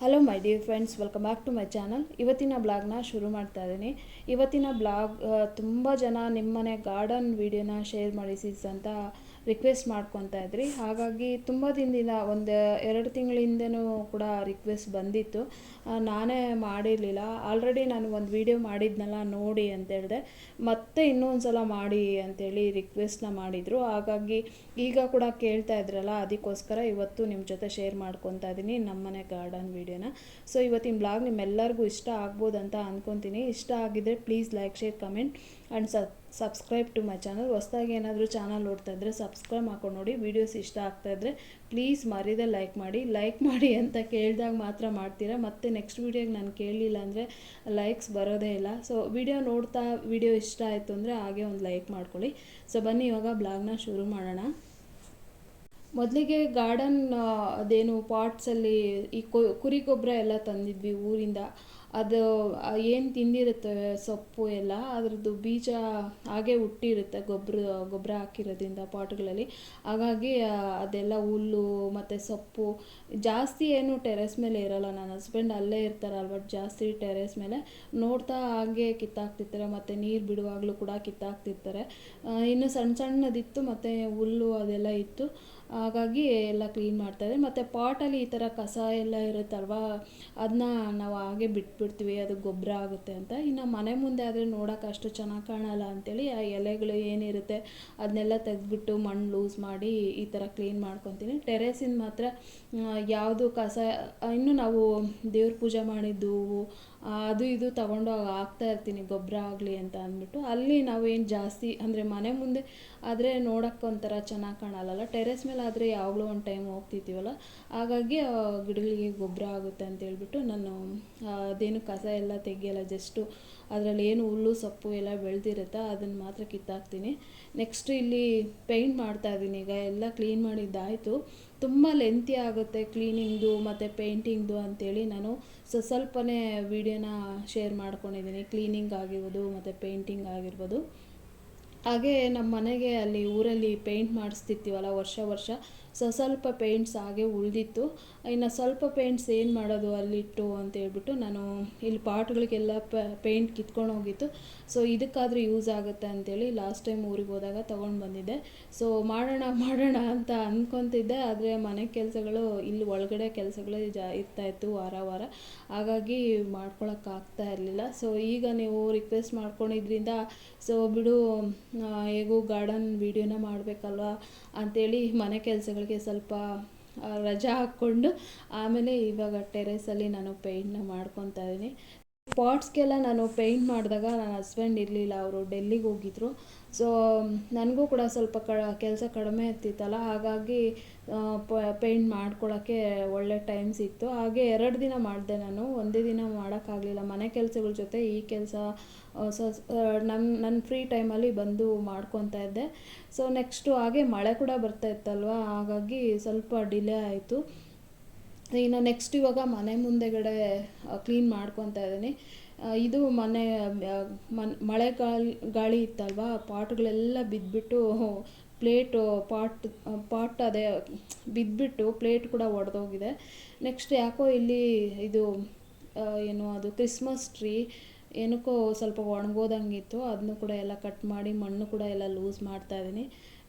Hello my dear friends welcome back to my channel ಇವತ್ತಿನ ಬ್ಲಾಗ್ನ ಶುರು ಮಾಡ್ತಾ ಇದ್ದೀನಿ. ಇವತ್ತಿನ ಬ್ಲಾಗ್ ತುಂಬ ಜನ ನಿಮ್ಮನೆ ಗಾರ್ಡನ್ ವೀಡಿಯೋನ ಶೇರ್ ಮಾಡಿಸಿಸ್ ಅಂತ ರಿಕ್ವೆಸ್ಟ್ ಮಾಡ್ಕೊತಾ ಇದ್ರಿ. ಹಾಗಾಗಿ ತುಂಬ ದಿನದಿಂದ ಒಂದು ಎರಡು ತಿಂಗಳಿಂದನೂ ಕೂಡ ರಿಕ್ವೆಸ್ಟ್ ಬಂದಿತ್ತು. ನಾನೇ ಮಾಡಿರಲಿಲ್ಲ. ಆಲ್ರೆಡಿ ನಾನು ಒಂದು ವಿಡಿಯೋ ಮಾಡಿದ್ನಲ್ಲ, ನೋಡಿ ಅಂತ ಹೇಳಿದೆ. ಮತ್ತೆ ಇನ್ನೊಂದು ಸಲ ಮಾಡಿ ಅಂತೇಳಿ ರಿಕ್ವೆಸ್ಟ್ನ ಮಾಡಿದರು. ಹಾಗಾಗಿ ಈಗ ಕೂಡ ಕೇಳ್ತಾ ಇದ್ರಲ್ಲ, ಅದಕ್ಕೋಸ್ಕರ ಇವತ್ತು ನಿಮ್ಮ ಜೊತೆ ಶೇರ್ ಮಾಡ್ಕೊತಾ ಇದ್ದೀನಿ ನಮ್ಮನೆ ಗಾರ್ಡನ್ ವೀಡಿಯೋನ ಸೊ ಇವತ್ತಿನ ಬ್ಲಾಗ್ ನಿಮ್ಮೆಲ್ಲರಿಗೂ ಇಷ್ಟ ಆಗ್ಬೋದು ಅಂತ ಅಂದ್ಕೊತೀನಿ ಇಷ್ಟ ಆಗಿದ್ರೆ please like share comment and sub subscribe to my channel ಹೊಸ್ದಾಗಿ ಏನಾದರೂ ಚಾನಲ್ ನೋಡ್ತಾ ಇದ್ದರೆ ಸಬ್ಸ್ಕ್ರೈಬ್ ಮಾಡ್ಕೊಂಡು ನೋಡಿ. ವೀಡಿಯೋಸ್ ಇಷ್ಟ ಆಗ್ತಾ ಇದ್ದರೆ ಪ್ಲೀಸ್ ಮರೀದೆ ಲೈಕ್ ಮಾಡಿ. ಲೈಕ್ ಮಾಡಿ ಅಂತ ಕೇಳಿದಾಗ ಮಾತ್ರ ಮಾಡ್ತೀರಾ. ಮತ್ತೆ ನೆಕ್ಸ್ಟ್ ವೀಡಿಯೋಗೆ ನಾನು ಕೇಳಲಿಲ್ಲ ಅಂದರೆ ಲೈಕ್ಸ್ ಬರೋದೇ ಇಲ್ಲ. ಸೊ ವಿಡಿಯೋ ನೋಡ್ತಾ ವಿಡಿಯೋ ಇಷ್ಟ ಆಯಿತು ಅಂದರೆ ಹಾಗೆ ಒಂದು ಲೈಕ್ ಮಾಡ್ಕೊಳ್ಳಿ. ಸೊ ಬನ್ನಿ, ಇವಾಗ ಬ್ಲಾಗ್ನ ಶುರು ಮಾಡೋಣ. ಮೊದಲಿಗೆ ಗಾರ್ಡನ್ ಅದೇನು ಪಾಟ್ಸಲ್ಲಿ ಈ ಕುರಿ ಗೊಬ್ಬರ ಎಲ್ಲ ತಂದಿದ್ವಿ ಊರಿಂದ. ಅದು ಏನು ತಿಂದಿರುತ್ತೆ ಸೊಪ್ಪು ಎಲ್ಲ, ಅದರದ್ದು ಬೀಜ ಹಾಗೆ ಹುಟ್ಟಿರುತ್ತೆ ಗೊಬ್ಬರ ಗೊಬ್ಬರ ಹಾಕಿರೋದ್ರಿಂದ ಪಾಟ್ಗಳಲ್ಲಿ. ಹಾಗಾಗಿ ಅದೆಲ್ಲ ಹುಲ್ಲು ಮತ್ತು ಸೊಪ್ಪು, ಜಾಸ್ತಿ ಏನು ಟೆರೆಸ್ ಮೇಲೆ ಇರಲ್ಲ. ನನ್ನ ಹಸ್ಬೆಂಡ್ ಅಲ್ಲೇ ಇರ್ತಾರಲ್ವ ಜಾಸ್ತಿ ಟೆರೆಸ್ ಮೇಲೆ. ನೋಡ್ತಾ ಹಾಗೆ ಕಿತ್ತಾಕ್ತಿರ್ತಾರೆ, ಮತ್ತು ನೀರು ಬಿಡುವಾಗಲೂ ಕೂಡ ಕಿತ್ತಾಕ್ತಿರ್ತಾರೆ. ಇನ್ನು ಸಣ್ಣ ಸಣ್ಣದಿತ್ತು, ಮತ್ತು ಹುಲ್ಲು ಅದೆಲ್ಲ ಇತ್ತು. ಹಾಗಾಗಿ ಎಲ್ಲ ಕ್ಲೀನ್ ಮಾಡ್ತಾಯಿದ್ದೆ ಮತ್ತು ಪಾಟಲ್ಲಿ ಈ ಥರ ಕಸ ಎಲ್ಲ ಇರುತ್ತಲ್ವಾ ಅದನ್ನ ನಾವು ಹಾಗೆ ಬಿಟ್ಬಿಡ್ತೀವಿ, ಅದು ಗೊಬ್ಬರ ಆಗುತ್ತೆ ಅಂತ. ಇನ್ನು ಮನೆ ಮುಂದೆ ಆದರೆ ನೋಡೋಕೆ ಅಷ್ಟು ಚೆನ್ನಾಗಿ ಕಾಣಲ್ಲ ಅಂತೇಳಿ ಆ ಎಲೆಗಳು ಏನಿರುತ್ತೆ ಅದನ್ನೆಲ್ಲ ತೆಗೆದ್ಬಿಟ್ಟು ಮಣ್ಣು ಲೂಸ್ ಮಾಡಿ ಈ ಥರ ಕ್ಲೀನ್ ಮಾಡ್ಕೊತೀನಿ. ಟೆರೇಸಿಂದ ಮಾತ್ರ ಯಾವುದು ಕಸ ಇನ್ನು ನಾವು ದೇವ್ರ ಪೂಜೆ ಮಾಡಿದ್ದು ಅದು ಇದು ತಗೊಂಡು ಹಾಕ್ತಾ ಇರ್ತೀನಿ, ಗೊಬ್ಬರ ಆಗಲಿ ಅಂತ ಅಂದ್ಬಿಟ್ಟು. ಅಲ್ಲಿ ನಾವು ಏನು ಜಾಸ್ತಿ, ಅಂದರೆ ಮನೆ ಮುಂದೆ ಆದರೆ ನೋಡೋಕ್ಕೊಂಥರ ಚೆನ್ನಾಗಿ ಕಾಣಲ್ಲ ಟೆರೆಸ್ ಮೇಲೆ ಆದರೆ ಯಾವಾಗಲೂ ಒಂದು ಟೈಮ್ ಹೋಗ್ತಿರ್ತೀವಲ್ಲ ಹಾಗಾಗಿ ಗಿಡಗಳಿಗೆ ಗೊಬ್ಬರ ಆಗುತ್ತೆ ಅಂತ ಹೇಳ್ಬಿಟ್ಟು ನಾನು ಅದೇನು ಕಸ ಎಲ್ಲ ತೆಗೆಯಲ್ಲ ಜಸ್ಟು ಅದರಲ್ಲಿ ಏನು ಹುಲ್ಲು, ಸೊಪ್ಪು ಎಲ್ಲ ಬೆಳೆದಿರುತ್ತೋ, ಅದನ್ನು ಮಾತ್ರ ಕಿತ್ತಾಕ್ತೀನಿ. ನೆಕ್ಸ್ಟ್ ಇಲ್ಲಿ ಪೇಂಟ್ ಮಾಡ್ತಾ ಇದ್ದೀನಿ. ಈಗ ಎಲ್ಲ ಕ್ಲೀನ್ ಮಾಡಿದ್ದಾಯಿತು. ತುಂಬ ಲೆಂತಿ ಆಗುತ್ತೆ ಕ್ಲೀನಿಂಗ್ದು ಮತ್ತು ಪೇಂಟಿಂಗ್ದು ಅಂತೇಳಿ ನಾನು ಸೊ, ಸ್ವಲ್ಪನೇ ವೀಡಿಯೋನ ಶೇರ್ ಮಾಡ್ಕೊಂಡಿದ್ದೀನಿ. ಕ್ಲೀನಿಂಗ್ ಆಗಿರ್ಬೋದು, ಮತ್ತು ಪೇಂಟಿಂಗ್ ಆಗಿರ್ಬೋದು. ಹಾಗೆ ನಮ್ಮ ಮನೆಗೆ ಅಲ್ಲಿ ಊರಲ್ಲಿ ಪೇಂಟ್ ಮಾಡಿಸ್ತಿರ್ತೀವಲ್ಲ ವರ್ಷ ವರ್ಷ ಸೊ, ಸ್ವಲ್ಪ ಪೇಂಟ್ಸ್ ಹಾಗೆ ಉಳಿದಿತ್ತು. ಇನ್ನು ಸ್ವಲ್ಪ ಪೇಂಟ್ಸ್ ಏನು ಮಾಡೋದು ಅಲ್ಲಿಟ್ಟು ಅಂತ ಹೇಳ್ಬಿಟ್ಟು ನಾನು ಇಲ್ಲಿ ಪಾಟ್ಗಳಿಗೆಲ್ಲ ಪೇಂಟ್ ಕಿತ್ಕೊಂಡು ಹೋಗಿತ್ತು. ಸೊ ಇದಕ್ಕಾದರೂ ಯೂಸ್ ಆಗುತ್ತೆ ಅಂತೇಳಿ ಲಾಸ್ಟ್ ಟೈಮ್ ಊರಿಗೆ ಹೋದಾಗ ತೊಗೊಂಡು ಬಂದಿದ್ದೆ. ಸೊ ಮಾಡೋಣ ಮಾಡೋಣ ಅಂತ ಅಂದ್ಕೊತಿದ್ದೆ ಆದರೆ ಮನೆ ಕೆಲಸಗಳು, ಇಲ್ಲಿ ಒಳಗಡೆ ಕೆಲಸಗಳು ಜಾ ಇರ್ತಾಯಿತ್ತು ವಾರ ವಾರ. ಹಾಗಾಗಿ ಮಾಡ್ಕೊಳಕ್ಕಾಗ್ತಾ ಇರಲಿಲ್ಲ. ಸೊ ಈಗ ನೀವು ರಿಕ್ವೆಸ್ಟ್ ಮಾಡ್ಕೊಂಡಿದ್ರಿಂದ ಸೊ ಬಿಡು ಹೇಗೂ ಗಾರ್ಡನ್ ವೀಡಿಯೋನ ಮಾಡಬೇಕಲ್ವಾ ಅಂಥೇಳಿ ಮನೆ ಕೆಲಸಗಳಿಗೆ ಸ್ವಲ್ಪ ರಜಾ ಹಾಕ್ಕೊಂಡು ಆಮೇಲೆ ಇವಾಗ ಟೆರೇಸಲ್ಲಿ ನಾನು ಪೇಂಟ್ನ ಮಾಡ್ಕೊತಾ ಇದ್ದೀನಿ. ಪಾಟ್ಸ್ಗೆಲ್ಲ ನಾನು ಪೇಂಟ್ ಮಾಡಿದಾಗ ನನ್ನ ಹಸ್ಬೆಂಡ್ ಇರಲಿಲ್ಲ, ಅವರು ಡೆಲ್ಲಿಗೆ ಹೋಗಿದ್ರು. ಸೊ ನನಗೂ ಕೂಡ ಸ್ವಲ್ಪ ಕ, ಕೆಲಸ ಕಡಿಮೆ ಇರ್ತಿತ್ತಲ್ಲ ಹಾಗಾಗಿ ಪೇಂಟ್ ಮಾಡ್ಕೊಳ್ಳೋಕ್ಕೆ ಒಳ್ಳೆ ಟೈಮ್ ಸಿಕ್ತು. ಹಾಗೆ ಎರಡು ದಿನ ಮಾಡಿದೆ ನಾನು, ಒಂದೇ ದಿನ ಮಾಡೋಕ್ಕಾಗಲಿಲ್ಲ. ಮನೆ ಕೆಲಸಗಳ ಜೊತೆ ಈ ಕೆಲಸ ಸೊ ನನ್ನ ನನ್ನ ಫ್ರೀ ಟೈಮಲ್ಲಿ ಬಂದು ಮಾಡ್ಕೊತಾ ಇದ್ದೆ. ಸೊ ನೆಕ್ಸ್ಟು ಹಾಗೆ ಮಳೆ ಕೂಡ ಬರ್ತಾ ಇತ್ತಲ್ವ, ಹಾಗಾಗಿ ಸ್ವಲ್ಪ ಡಿಲೇ ಆಯಿತು. ಇನ್ನು ನೆಕ್ಸ್ಟ್ ಇವಾಗ ಮನೆ ಮುಂದೆಗಡೆ ಕ್ಲೀನ್ ಮಾಡ್ಕೊತಾ ಇದ್ದೀನಿ. ಇದು ಮನೆ ಮನ್, ಮಳೆ ಗಾಳಿ ಇತ್ತಲ್ವ, ಪಾಟ್ಗಳೆಲ್ಲ ಬಿದ್ದುಬಿಟ್ಟು ಪ್ಲೇಟು, ಪಾಟ್ ಪಾಟ್ ಅದೇ ಬಿದ್ದುಬಿಟ್ಟು ಪ್ಲೇಟ್ ಕೂಡ ಒಡೆದೋಗಿದೆ. ನೆಕ್ಸ್ಟ್ ಯಾಕೋ ಇಲ್ಲಿ ಇದು ಏನು ಅದು ಕ್ರಿಸ್ಮಸ್ ಟ್ರೀ ಏನಕ್ಕೋ ಸ್ವಲ್ಪ ಒಣಗೋದಂಗಿತ್ತು ಅದನ್ನು ಕೂಡ ಎಲ್ಲ ಕಟ್ ಮಾಡಿ ಮಣ್ಣು ಕೂಡ ಎಲ್ಲ ಲೂಸ್ ಮಾಡ್ತಾ ಇದ್ದೀನಿ.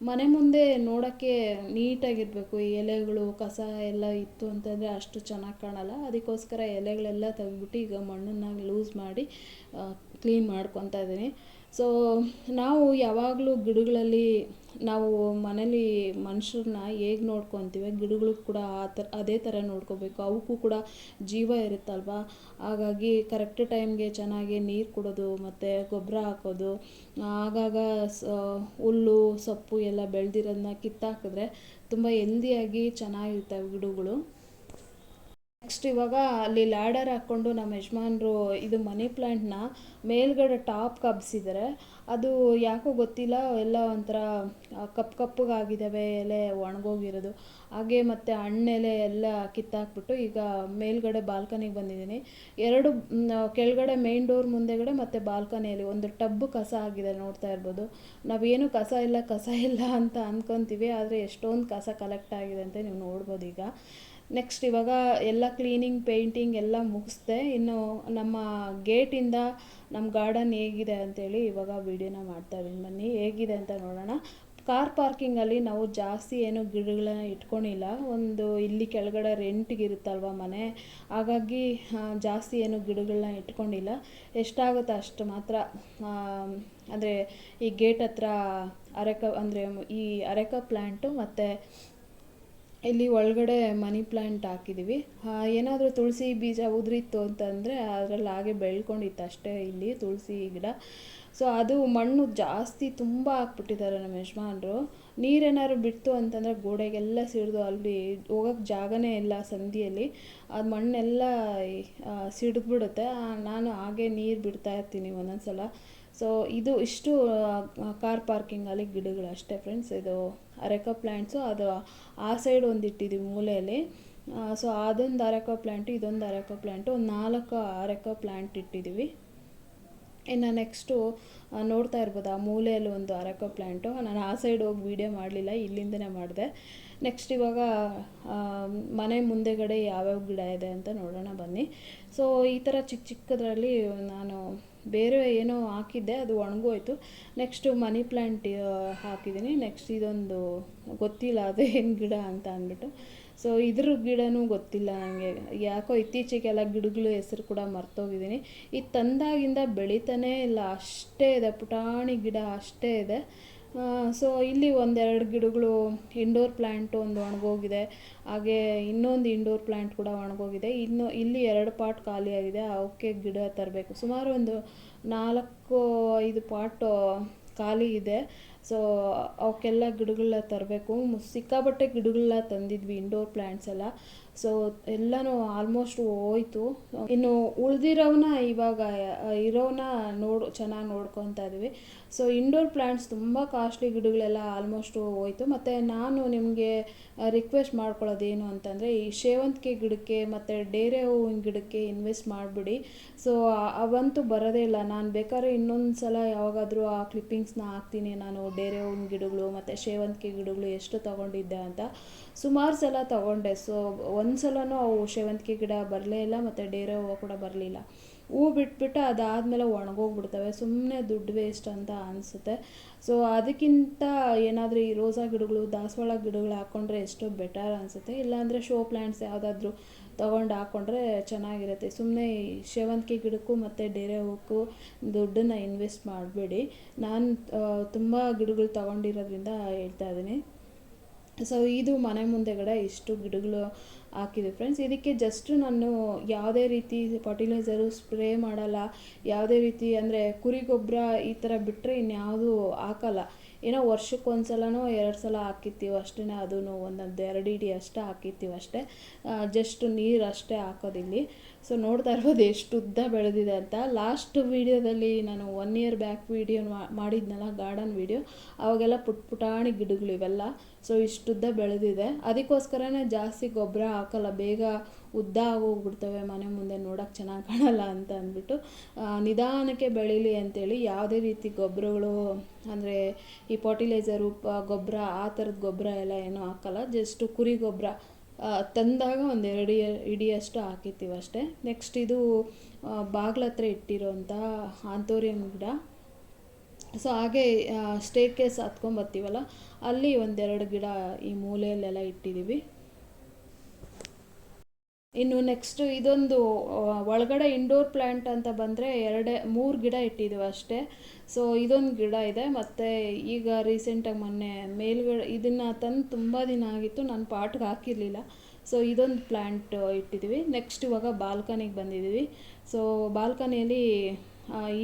ಮನೆ ಮುಂದೆ ನೋಡೋಕ್ಕೆ ನೀಟಾಗಿರಬೇಕು. ಈ ಎಲೆಗಳು, ಕಸ ಎಲ್ಲ ಇತ್ತು ಅಂತಂದರೆ ಅಷ್ಟು ಚೆನ್ನಾಗಿ ಕಾಣಲ್ಲ. ಅದಕ್ಕೋಸ್ಕರ ಎಲೆಗಳೆಲ್ಲ ತೆಗೆದ್ಬಿಟ್ಟು ಈಗ ಮಣ್ಣನ್ನು ಲೂಸ್ ಮಾಡಿ ಕ್ಲೀನ್ ಮಾಡ್ಕೊತಾ ಇದ್ದೀನಿ. ಸೊ ನಾವು ಯಾವಾಗಲೂ ಗಿಡಗಳಲ್ಲಿ ನಾವು ಮನೇಲಿ ಮನುಷ್ಯರನ್ನ ಹೇಗೆ ನೋಡ್ಕೊತೀವಿ, ಗಿಡಗಳು ಕೂಡ ಆ ಥರ ಅದೇ ಥರ ನೋಡ್ಕೋಬೇಕು. ಅವಕ್ಕೂ ಕೂಡ ಜೀವ ಇರುತ್ತಲ್ವಾ? ಹಾಗಾಗಿ ಕರೆಕ್ಟ್ ಟೈಮ್ಗೆ ಚೆನ್ನಾಗಿ ನೀರು ಕೊಡೋದು, ಮತ್ತು ಗೊಬ್ಬರ ಹಾಕೋದು, ಆಗಾಗ ಸ, ಹುಲ್ಲು, ಸೊಪ್ಪು ಎಲ್ಲ ಬೆಳೆದಿರೋದನ್ನ ಕಿತ್ತಾಕಿದ್ರೆ ತುಂಬ ಹೆಲ್ದಿಯಾಗಿ ಚೆನ್ನಾಗಿರ್ತವೆ ಗಿಡಗಳು. ನೆಕ್ಸ್ಟ್ ಇವಾಗ ಅಲ್ಲಿ ಲ್ಯಾಡರ್ ಹಾಕ್ಕೊಂಡು ನಮ್ಮ ಯಜಮಾನ್ರು ಇದು ಮನಿ ಪ್ಲ್ಯಾಂಟ್ನ ಮೇಲ್ಗಡೆ ಟಾಪ್ ಕಬ್ಸಿದ್ದಾರೆ ಅದು ಯಾಕೋ ಗೊತ್ತಿಲ್ಲ, ಎಲ್ಲ ಒಂಥರ ಕಪ್ಪು ಕಪ್ಪಗಾಗಿದ್ದಾವೆ ಎಲೆ ಒಣಗೋಗಿರೋದು. ಹಾಗೆ ಮತ್ತು ಹಣ್ಣೆಲೆ ಎಲ್ಲ ಕಿತ್ತಾಕ್ಬಿಟ್ಟು ಈಗ ಮೇಲ್ಗಡೆ ಬಾಲ್ಕನಿಗೆ ಬಂದಿದ್ದೀನಿ. ಎರಡು ಕೆಳಗಡೆ ಮೇನ್ ಡೋರ್ ಮುಂದೆಗಡೆ ಮತ್ತು ಬಾಲ್ಕನಿಯಲ್ಲಿ ಒಂದು ಟಬ್ ಕಸ ಆಗಿದೆ ನೋಡ್ತಾ ಇರ್ಬೋದು. ನಾವೇನು ಕಸ ಇಲ್ಲ ಕಸ ಇಲ್ಲ ಅಂತ ಅಂದ್ಕೊತೀವಿ ಆದರೆ ಎಷ್ಟೊಂದು ಕಸ ಕಲೆಕ್ಟ್ ಆಗಿದೆ ಅಂತ ನೀವು ನೋಡ್ಬೋದು ಈಗ. ನೆಕ್ಸ್ಟ್ ಇವಾಗ ಎಲ್ಲ ಕ್ಲೀನಿಂಗ್ ಪೇಂಟಿಂಗ್ ಎಲ್ಲ ಮುಗಿಸ್ದೆ. ಇನ್ನು ನಮ್ಮ ಗೇಟಿಂದ ನಮ್ಮ ಗಾರ್ಡನ್ ಹೇಗಿದೆ ಅಂತೇಳಿ ಇವಾಗ ವೀಡಿಯೋನ ಮಾಡ್ತಾ ಇದ್ದೀನಿ. ಬನ್ನಿ, ಹೇಗಿದೆ ಅಂತ ನೋಡೋಣ. ಕಾರ್ ಪಾರ್ಕಿಂಗಲ್ಲಿ ನಾವು ಜಾಸ್ತಿ ಏನು ಗಿಡಗಳನ್ನ ಇಟ್ಕೊಂಡಿಲ್ಲ. ಒಂದು ಇಲ್ಲಿ ಕೆಳಗಡೆ ರೆಂಟಿಗೆ ಇರುತ್ತಲ್ವ ಮನೆ. ಹಾಗಾಗಿ ಜಾಸ್ತಿ ಏನು ಗಿಡಗಳನ್ನ ಇಟ್ಕೊಂಡಿಲ್ಲ. ಎಷ್ಟಾಗುತ್ತೋ ಅಷ್ಟು ಮಾತ್ರ ಅಂದರೆ ಈ ಗೇಟ್ ಹತ್ರ ಅರೆಕ, ಅಂದರೆ ಈ ಅರೆಕ ಪ್ಲ್ಯಾಂಟು ಮತ್ತು ಇಲ್ಲಿ ಒಳಗಡೆ ಮನಿ ಪ್ಲ್ಯಾಂಟ್ ಹಾಕಿದ್ದೀವಿ ಏನಾದರೂ ತುಳಸಿ ಬೀಜ ಉದುರಿತ್ತು ಅಂತಂದರೆ ಅದರಲ್ಲಿ ಹಾಗೆ ಬೆಳ್ಕೊಂಡಿತ್ತು ಅಷ್ಟೇ ಇಲ್ಲಿ ತುಳಸಿ ಗಿಡ. ಸೊ ಅದು ಮಣ್ಣು ಜಾಸ್ತಿ ತುಂಬ ಹಾಕ್ಬಿಟ್ಟಿದ್ದಾರೆ ನಮ್ಮ ಯಜಮಾನ್ರು. ನೀರೇನಾದ್ರು ಬಿಡ್ತು ಅಂತಂದರೆ ಗೋಡೆಗೆಲ್ಲ ಸಿಡಿದು ಅಲ್ಲಿ ಹೋಗೋಕ್ಕೆ ಜಾಗನೇ ಇಲ್ಲ ಸಂದಿಯಲ್ಲಿ. ಅದು ಮಣ್ಣೆಲ್ಲ ಸಿಡಿದ್ಬಿಡುತ್ತೆ. ನಾನು ಹಾಗೆ ನೀರು ಬಿಡ್ತಾ ಇರ್ತೀನಿ ಒಂದೊಂದು ಸಲ ಸೊ ಇದು ಇಷ್ಟು ಕಾರ್ ಪಾರ್ಕಿಂಗಲ್ಲಿ ಗಿಡಗಳು ಅಷ್ಟೇ ಫ್ರೆಂಡ್ಸ್ ಇದು ಅರೆಕ ಪ್ಲ್ಯಾಂಟ್ಸು ಅದು ಆ ಸೈಡ್ ಒಂದು ಇಟ್ಟಿದ್ದೀವಿ ಮೂಲೆಯಲ್ಲಿ. ಸೊ ಅದೊಂದು ಅರೆಕ ಪ್ಲ್ಯಾಂಟು ಇದೊಂದು ಅರೆಕ ಪ್ಲ್ಯಾಂಟು ಒಂದು ನಾಲ್ಕು ಅರೆಕ ಪ್ಲ್ಯಾಂಟ್ ಇಟ್ಟಿದ್ದೀವಿ ಇನ್ನು ನೆಕ್ಸ್ಟು ನೋಡ್ತಾ ಇರ್ಬೋದು, ಆ ಮೂಲೆಯಲ್ಲಿ ಒಂದು ಅರೆಕ ಪ್ಲ್ಯಾಂಟು ನಾನು ಆ ಸೈಡ್ ಹೋಗಿ ವೀಡಿಯೋ ಮಾಡಲಿಲ್ಲ, ಇಲ್ಲಿಂದನೇ ಮಾಡಿದೆ. ನೆಕ್ಸ್ಟ್ ಇವಾಗ ಮನೆ ಮುಂದೆಗಡೆ ಯಾವ್ಯಾವ ಗಿಡ ಇದೆ ಅಂತ ನೋಡೋಣ ಬನ್ನಿ. ಸೊ ಈ ಥರ ಚಿಕ್ಕ ಚಿಕ್ಕದರಲ್ಲಿ ನಾನು ಬೇರೆ ಏನೋ ಹಾಕಿದ್ದೆ, ಅದು ಒಣಗೋಯ್ತು. ನೆಕ್ಸ್ಟು ಮನಿ ಪ್ಲ್ಯಾಂಟ್ ಹಾಕಿದ್ದೀನಿ. ನೆಕ್ಸ್ಟ್ ಇದೊಂದು ಗೊತ್ತಿಲ್ಲ ಅದು ಏನು ಗಿಡ ಅಂತ ಅಂದ್ಬಿಟ್ಟು. ಸೊ ಇದ್ರ ಗಿಡನೂ ಗೊತ್ತಿಲ್ಲ ನನಗೆ ಯಾಕೋ ಇತ್ತೀಚೆಗೆಲ್ಲ ಗಿಡಗಳು ಹೆಸರು ಕೂಡ ಮರ್ತೋಗಿದ್ದೀನಿ. ಇದು ತಂದಾಗಿಂದ ಬೆಳೀತಾನೇ ಇಲ್ಲ. ಅಷ್ಟೇ ಇದೆ. ಪುಟಾಣಿ ಗಿಡ ಅಷ್ಟೇ ಇದೆ. ಸೊ ಇಲ್ಲಿ ಒಂದೆರಡು ಗಿಡಗಳು ಇಂಡೋರ್ ಪ್ಲ್ಯಾಂಟ್ ಒಂದು ಒಣಗೋಗಿದೆ. ಹಾಗೆ ಇನ್ನೊಂದು ಇಂಡೋರ್ ಪ್ಲ್ಯಾಂಟ್ ಕೂಡ ಒಣಗೋಗಿದೆ. ಇನ್ನು ಇಲ್ಲಿ ಎರಡು ಪಾಟ್ ಖಾಲಿಯಾಗಿದೆ ಅವಕ್ಕೆ ಗಿಡ ತರಬೇಕು. ಸುಮಾರು ಒಂದು ನಾಲ್ಕು, ಐದು ಪಾಟ್ ಖಾಲಿ ಇದೆ. ಸೊ ಅವಕ್ಕೆಲ್ಲ ಗಿಡಗಳನ್ನ ತರಬೇಕು. ಸಿಕ್ಕಾಪಟ್ಟೆ ಗಿಡಗಳನ್ನ ತಂದಿದ್ವಿ ಇಂಡೋರ್ ಪ್ಲ್ಯಾಂಟ್ಸ್ ಎಲ್ಲ. ಸೊ ಎಲ್ಲನೂ ಆಲ್ಮೋಸ್ಟ್ ಹೋಯ್ತು. ಇನ್ನು ಉಳಿದಿರೋವನ್ನ ಇವಾಗ ಇರೋವನ್ನ ನೋಡು, ಚೆನ್ನಾಗಿ ನೋಡ್ಕೊತಾ ಇದ್ವಿ ಸೊ ಇಂಡೋರ್ ಪ್ಲ್ಯಾಂಟ್ಸ್ ತುಂಬ ಕಾಸ್ಟ್ಲಿ ಗಿಡಗಳೆಲ್ಲ ಆಲ್ಮೋಸ್ಟ್ ಹೋಯ್ತು. ಮತ್ತು ನಾನು ನಿಮಗೆ ರಿಕ್ವೆಸ್ಟ್ ಮಾಡ್ಕೊಳ್ಳೋದೇನು ಅಂತಂದರೆ, ಈ ಸೇವಂತಿಗೆ ಗಿಡಕ್ಕೆ ಮತ್ತು ಡೇರೆ ಹೂವಿನ ಗಿಡಕ್ಕೆ ಇನ್ವೆಸ್ಟ್ ಮಾಡಿಬಿಡಿ. ಸೊ ಅವಂತೂ ಬರೋದೇ ಇಲ್ಲ. ನಾನು ಬೇಕಾದ್ರೆ ಇನ್ನೊಂದು ಸಲ ಯಾವಾಗಾದರೂ ಆ ಕ್ಲಿಪ್ಪಿಂಗ್ಸ್ನ ಹಾಕ್ತೀನಿ. ನಾನು ಡೇರೆ ಹೂವಿನ ಗಿಡಗಳು ಮತ್ತು ಸೇವಂತಿಗೆ ಗಿಡಗಳು ಎಷ್ಟು ತಗೊಂಡಿದ್ದೆ ಅಂತ. ಸುಮಾರು ಸಲ ತಗೊಂಡೆ. ಸೊ ಒಂದು ಸಲನೂ ಅವು ಸೇವಂತಿಗೆ ಗಿಡ ಬರಲೇ ಇಲ್ಲ ಮತ್ತು ಡೇರೆ ಹೂವು ಕೂಡ ಬರಲಿಲ್ಲ. ಹೂ ಬಿಟ್ಬಿಟ್ಟು ಅದಾದಮೇಲೆ ಒಣಗೋಗ್ಬಿಡ್ತವೆ. ಸುಮ್ಮನೆ ದುಡ್ಡು ವೇಸ್ಟ್ ಅಂತ ಅನಿಸುತ್ತೆ. ಸೊ ಅದಕ್ಕಿಂತ ಏನಾದರೂ ಈ ರೋಸಾ ಗಿಡಗಳು, ದಾಸವಾಳ ಗಿಡಗಳು ಹಾಕ್ಕೊಂಡ್ರೆ ಎಷ್ಟೋ ಬೆಟರ್ ಅನಿಸುತ್ತೆ. ಇಲ್ಲಾಂದರೆ ಶೋ ಪ್ಲ್ಯಾಂಟ್ಸ್ ಯಾವುದಾದ್ರೂ ತೊಗೊಂಡು ಹಾಕ್ಕೊಂಡ್ರೆ ಚೆನ್ನಾಗಿರುತ್ತೆ. ಸುಮ್ಮನೆ ಸೇವಂತಿಗೆ ಗಿಡಕ್ಕೂ ಮತ್ತು ಡೇರೆ ಹೂಕ್ಕೂ ದುಡ್ಡನ್ನು ಇನ್ವೆಸ್ಟ್ ಮಾಡಬೇಡಿ. ನಾನು ತುಂಬ ಗಿಡಗಳು ತೊಗೊಂಡಿರೋದ್ರಿಂದ ಹೇಳ್ತಾ ಇದ್ದೀನಿ. ಸೊ ಇದು ಮನೆ ಮುಂದೆಗಡೆ ಇಷ್ಟು ಗಿಡಗಳು ಹಾಕಿದೆ ಫ್ರೆಂಡ್ಸ್ ಇದಕ್ಕೆ ಜಸ್ಟ್ ನಾನು ಯಾವುದೇ ರೀತಿ ಫರ್ಟಿಲೈಸರು ಸ್ಪ್ರೇ ಮಾಡಲ್ಲ. ಯಾವುದೇ ರೀತಿ ಅಂದರೆ ಕುರಿ ಗೊಬ್ಬರ ಈ ಥರ ಬಿಟ್ಟರೆ ಇನ್ಯಾವುದೂ ಹಾಕಲ್ಲ. ಏನೋ ವರ್ಷಕ್ಕೆ ಸಲನೋ ಎರಡು ಸಲ ಹಾಕಿರ್ತೀವಿ ಅಷ್ಟೇ ಅದೂ ಒಂದೊಂದು ಎರಡು ಇಡಿ ಅಷ್ಟೇ ಹಾಕಿರ್ತೀವಿ ಅಷ್ಟೇ. ಜಸ್ಟ್ ನೀರು ಅಷ್ಟೇ ಹಾಕೋದಿಲ್ಲಿ ಸೊ ನೋಡ್ತಾ ಇರ್ಬೋದು ಎಷ್ಟು ಉದ್ದ ಬೆಳೆದಿದೆ ಅಂತ. ಲಾಸ್ಟ್ ವೀಡಿಯೋದಲ್ಲಿ ನಾನು ಒನ್ ಇಯರ್ ಬ್ಯಾಕ್ ವೀಡಿಯೋ ಮಾಡಿದ್ನಲ್ಲ ಗಾರ್ಡನ್ ವೀಡಿಯೋ ಅವಾಗೆಲ್ಲ ಪುಟ್ ಪುಟಾಣಿ ಗಿಡಗಳು ಇವೆಲ್ಲ. ಸೊ ಇಷ್ಟುದ್ದ ಬೆಳೆದಿದೆ. ಅದಕ್ಕೋಸ್ಕರನೇ ಜಾಸ್ತಿ ಗೊಬ್ಬರ ಹಾಕಲ್ಲ. ಬೇಗ ಉದ್ದ ಆಗೋಗ್ಬಿಡ್ತವೆ, ಮನೆ ಮುಂದೆ ನೋಡೋಕೆ ಚೆನ್ನಾಗಿ ಕಾಣಲ್ಲ ಅಂತ ಅಂದ್ಬಿಟ್ಟು ನಿಧಾನಕ್ಕೆ ಬೆಳೀಲಿ ಅಂತೇಳಿ ಯಾವುದೇ ರೀತಿ ಗೊಬ್ಬರಗಳು ಅಂದರೆ ಈ ಫರ್ಟಿಲೈಸರು ಪ ಗೊಬ್ಬರ ಆ ಥರದ ಗೊಬ್ಬರ ಎಲ್ಲ ಏನೂ ಹಾಕಲ್ಲ ಜಸ್ಟ್ ಕುರಿ ಗೊಬ್ಬರ ತಂದಾಗ ಒಂದು ಎರಡು ಇಡಿಯಷ್ಟು ಹಾಕಿರ್ತೀವಿ ಅಷ್ಟೇ. ನೆಕ್ಸ್ಟ್ ಇದು ಬಾಗ್ಲ ಹತ್ರ ಇಟ್ಟಿರೋಂಥ ಆಂತೋರಿಯಂ ಗಿಡ. ಸೊ ಹಾಗೆ ಸ್ಟೇಕೇಸ್ ಕೇಸ್ ಹತ್ಕೊಂಬರ್ತೀವಲ್ಲ ಅಲ್ಲಿ ಒಂದೆರಡು ಗಿಡ ಈ ಮೂಲೆಯಲ್ಲೆಲ್ಲ ಇಟ್ಟಿದ್ದೀವಿ. ಇನ್ನು ನೆಕ್ಸ್ಟ್ ಇದೊಂದು ಒಳಗಡೆ ಇಂಡೋರ್ ಪ್ಲ್ಯಾಂಟ್ ಅಂತ ಬಂದರೆ ಎರಡೇ, ಮೂರು ಗಿಡ ಇಟ್ಟಿದ್ದೀವಿ ಅಷ್ಟೇ. ಸೊ ಇದೊಂದು ಗಿಡ ಇದೆ. ಮತ್ತು ಈಗ ರೀಸೆಂಟಾಗಿ ಮೊನ್ನೆ ಮೇಲ್ಗಡೆ, ಇದನ್ನು ತಂದು ತುಂಬ ದಿನ ಆಗಿತ್ತು. ನಾನು ಪಾಟ್ಗೆ ಹಾಕಿರಲಿಲ್ಲ. ಸೊ ಇದೊಂದು ಪ್ಲ್ಯಾಂಟ್ ಇಟ್ಟಿದ್ದೀವಿ ನೆಕ್ಸ್ಟ್ ಇವಾಗ ಬಾಲ್ಕನಿಗೆ ಬಂದಿದ್ದೀವಿ ಸೊ ಬಾಲ್ಕನಿಯಲ್ಲಿ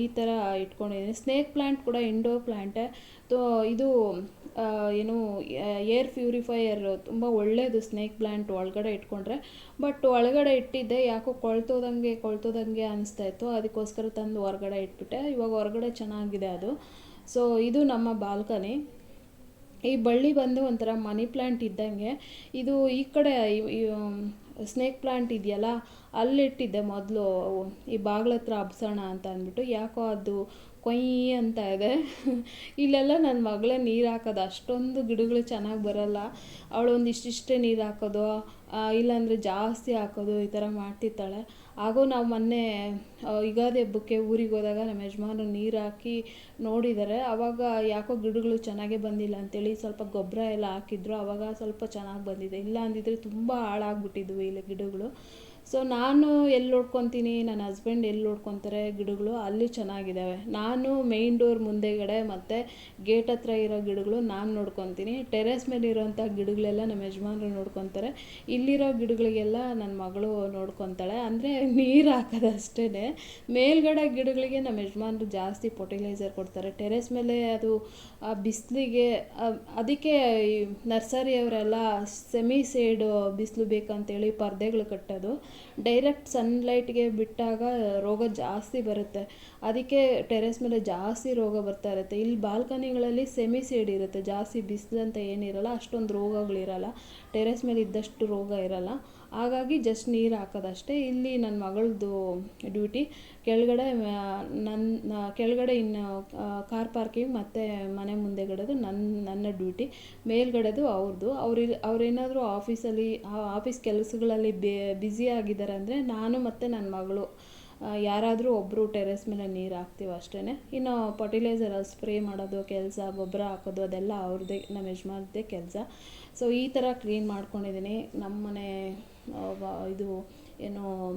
ಈ ಥರ ಇಟ್ಕೊಂಡಿದ್ದೀನಿ ಸ್ನೇಕ್ ಪ್ಲ್ಯಾಂಟ್ ಕೂಡ ಇಂಡೋರ್ ಪ್ಲ್ಯಾಂಟೇ ತೋ ಇದು ಏನು ಏರ್ ಪ್ಯೂರಿಫೈಯರ್ ತುಂಬ ಒಳ್ಳೆಯದು ಸ್ನೇಕ್ ಪ್ಲ್ಯಾಂಟ್ ಒಳಗಡೆ ಇಟ್ಕೊಂಡ್ರೆ. ಬಟ್ ಒಳಗಡೆ ಇಟ್ಟಿದ್ದೆ, ಯಾಕೋ ಕೊಳ್ತೋದಂಗೆ ಕೊಳ್ತೋದಂಗೆ ಅನಿಸ್ತಾ ಇತ್ತು. ಅದಕ್ಕೋಸ್ಕರ ತಂದು ಹೊರಗಡೆ ಇಟ್ಬಿಟ್ಟೆ. ಇವಾಗ ಹೊರಗಡೆ ಚೆನ್ನಾಗಿದೆ ಅದು. ಸೊ ಇದು ನಮ್ಮ ಬಾಲ್ಕನಿ ಈ ಬಳ್ಳಿ ಬಂದು ಒಂಥರ ಮನಿ ಪ್ಲ್ಯಾಂಟ್ ಇದ್ದಂಗೆ. ಇದು ಈ ಕಡೆ ಸ್ನೇಕ್ ಪ್ಲಾಂಟ್ ಇದೆಯಲ್ಲ, ಅಲ್ಲಿಟ್ಟಿದ್ದೆ ಮೊದಲು ಈ ಬಾಗ್ಲ ಹತ್ರ ಹಬ್ಸೋಣ ಅಂತ ಅಂದ್ಬಿಟ್ಟು, ಯಾಕೋ ಅದು ಕೊಯ್ ಅಂತ ಇದೆ. ಇಲ್ಲೆಲ್ಲ ನನ್ನ ಮಗಳೇ ನೀರು ಹಾಕೋದು, ಅಷ್ಟೊಂದು ಗಿಡಗಳು ಚೆನ್ನಾಗಿ ಬರೋಲ್ಲ. ಅವಳು ಒಂದು ಇಷ್ಟಿಷ್ಟೇ ನೀರು ಹಾಕೋದು ಇಲ್ಲಾಂದರೆ ಜಾಸ್ತಿ ಹಾಕೋದು ಈ ಥರ ಮಾಡ್ತಿರ್ತಾಳೆ. ಹಾಗೂ ನಾವು ಮೊನ್ನೆ ಯುಗಾದಿ ಹಬ್ಬಕ್ಕೆ ಊರಿಗೆ ಹೋದಾಗ ನಮ್ಮ ಯಜಮಾನ್ರು ನೀರು ಹಾಕಿ ನೋಡಿದ್ದಾರೆ ಆವಾಗ ಯಾಕೋ ಗಿಡಗಳು ಚೆನ್ನಾಗೇ ಬಂದಿಲ್ಲ ಅಂತೇಳಿ ಸ್ವಲ್ಪ ಗೊಬ್ಬರ ಎಲ್ಲ ಹಾಕಿದ್ರು. ಆವಾಗ ಸ್ವಲ್ಪ ಚೆನ್ನಾಗಿ ಬಂದಿದೆ. ಇಲ್ಲ ಅಂದಿದ್ದರೆ ತುಂಬ ಹಾಳಾಗ್ಬಿಟ್ಟಿದ್ವು ಇಲ್ಲಿ ಗಿಡಗಳು. ಸೊ ನಾನು ಎಲ್ಲಿ ನೋಡ್ಕೊತೀನಿ? ನನ್ನ ಹಸ್ಬೆಂಡ್ ಎಲ್ಲಿ ನೋಡ್ಕೊತಾರೆ? ಗಿಡಗಳು ಅಲ್ಲಿ ಚೆನ್ನಾಗಿದ್ದಾವೆ. ನಾನು ಮೇಯ್ನ್ ಡೋರ್ ಮುಂದೆಗಡೆ ಮತ್ತು ಗೇಟ್ ಹತ್ರ ಇರೋ ಗಿಡಗಳು ನಾನು ನೋಡ್ಕೊತೀನಿ. ಟೆರೆಸ್ ಮೇಲೆ ಇರೋಂಥ ಗಿಡಗಳೆಲ್ಲ ನಮ್ಮ ಯಜಮಾನ್ರು ನೋಡ್ಕೊತಾರೆ. ಇಲ್ಲಿರೋ ಗಿಡಗಳಿಗೆಲ್ಲ ನನ್ನ ಮಗಳು ನೋಡ್ಕೊತಾಳೆ. ಅಂದರೆ ನೀರು ಹಾಕೋದಷ್ಟೇ ಮೇಲ್ಗಡೆ ಗಿಡಗಳಿಗೆ ನಮ್ಮ ಯಜಮಾನ್ರು ಜಾಸ್ತಿ ಫರ್ಟಿಲೈಸರ್ ಕೊಡ್ತಾರೆ. ಟೆರೆಸ್ ಮೇಲೆ ಅದು, ಆ ಬಿಸಿಲಿಗೆ ಅದಕ್ಕೆ ನರ್ಸರಿಯವರೆಲ್ಲ ಸೆಮಿ ಸೇಡು ಬಿಸಿಲು ಬೇಕಂತೇಳಿ ಪರ್ದೆಗಳು ಕಟ್ಟೋದು. ಡೈರೆಕ್ಟ್ ಸನ್ಲೈಟ್ಗೆ ಬಿಟ್ಟಾಗ ರೋಗ ಜಾಸ್ತಿ ಬರುತ್ತೆ. ಅದಕ್ಕೆ ಟೆರೆಸ್ ಮೇಲೆ ಜಾಸ್ತಿ ರೋಗ ಬರ್ತಾ ಇರುತ್ತೆ. ಇಲ್ಲಿ ಬಾಲ್ಕನಿಗಳಲ್ಲಿ ಸೆಮಿ ಸೇಡ್ ಇರುತ್ತೆ. ಜಾಸ್ತಿ ಬಿಸಿಲು ಅಂತ ಏನಿರಲ್ಲ, ಅಷ್ಟೊಂದು ರೋಗಗಳಿರಲ್ಲ. ಟೆರೆಸ್ ಮೇಲೆ ಇದ್ದಷ್ಟು ರೋಗ ಇರಲ್ಲ. ಹಾಗಾಗಿ ಜಸ್ಟ್ ನೀರು ಹಾಕೋದಷ್ಟೇ. ಇಲ್ಲಿ ನನ್ನ ಮಗಳದ್ದು ಡ್ಯೂಟಿ ಕೆಳಗಡೆ ನನ್ನ ಕೆಳಗಡೆ ಇನ್ನು ಕಾರ್ ಪಾರ್ಕಿಂಗ್ ಮತ್ತು ಮನೆ ಮುಂದೆಗಡೆದು ನನ್ನ ನನ್ನ ಡ್ಯೂಟಿ ಮೇಲ್ಗಡೆದು ಅವ್ರದ್ದು ಅವ್ರು ಅವ್ರೇನಾದರೂ ಆಫೀಸಲ್ಲಿ ಆಫೀಸ್ ಕೆಲಸಗಳಲ್ಲಿ ಬ್ಯುಸಿ ಆಗಿದ್ದಾರೆ ಅಂದರೆ ನಾನು ಮತ್ತು ನನ್ನ ಮಗಳು ಯಾರಾದರೂ ಒಬ್ಬರು ಟೆರೆಸ್ ಮೇಲೆ ನೀರು ಹಾಕ್ತೀವಿ ಅಷ್ಟೇ ಇನ್ನು ಫರ್ಟಿಲೈಸರ್ ಸ್ಪ್ರೇ ಮಾಡೋದು, ಕೆಲಸ, ಗೊಬ್ಬರ ಹಾಕೋದು, ಅದೆಲ್ಲ ಅವ್ರದ್ದೇ ನಮ್ಮ ಯಜಮಾನದ್ದೇ ಕೆಲಸ. ಸೊ ಈ ಥರ ಕ್ಲೀನ್ ಮಾಡ್ಕೊಂಡಿದ್ದೀನಿ ನಮ್ಮ ಮನೆ ಇದು ಏನು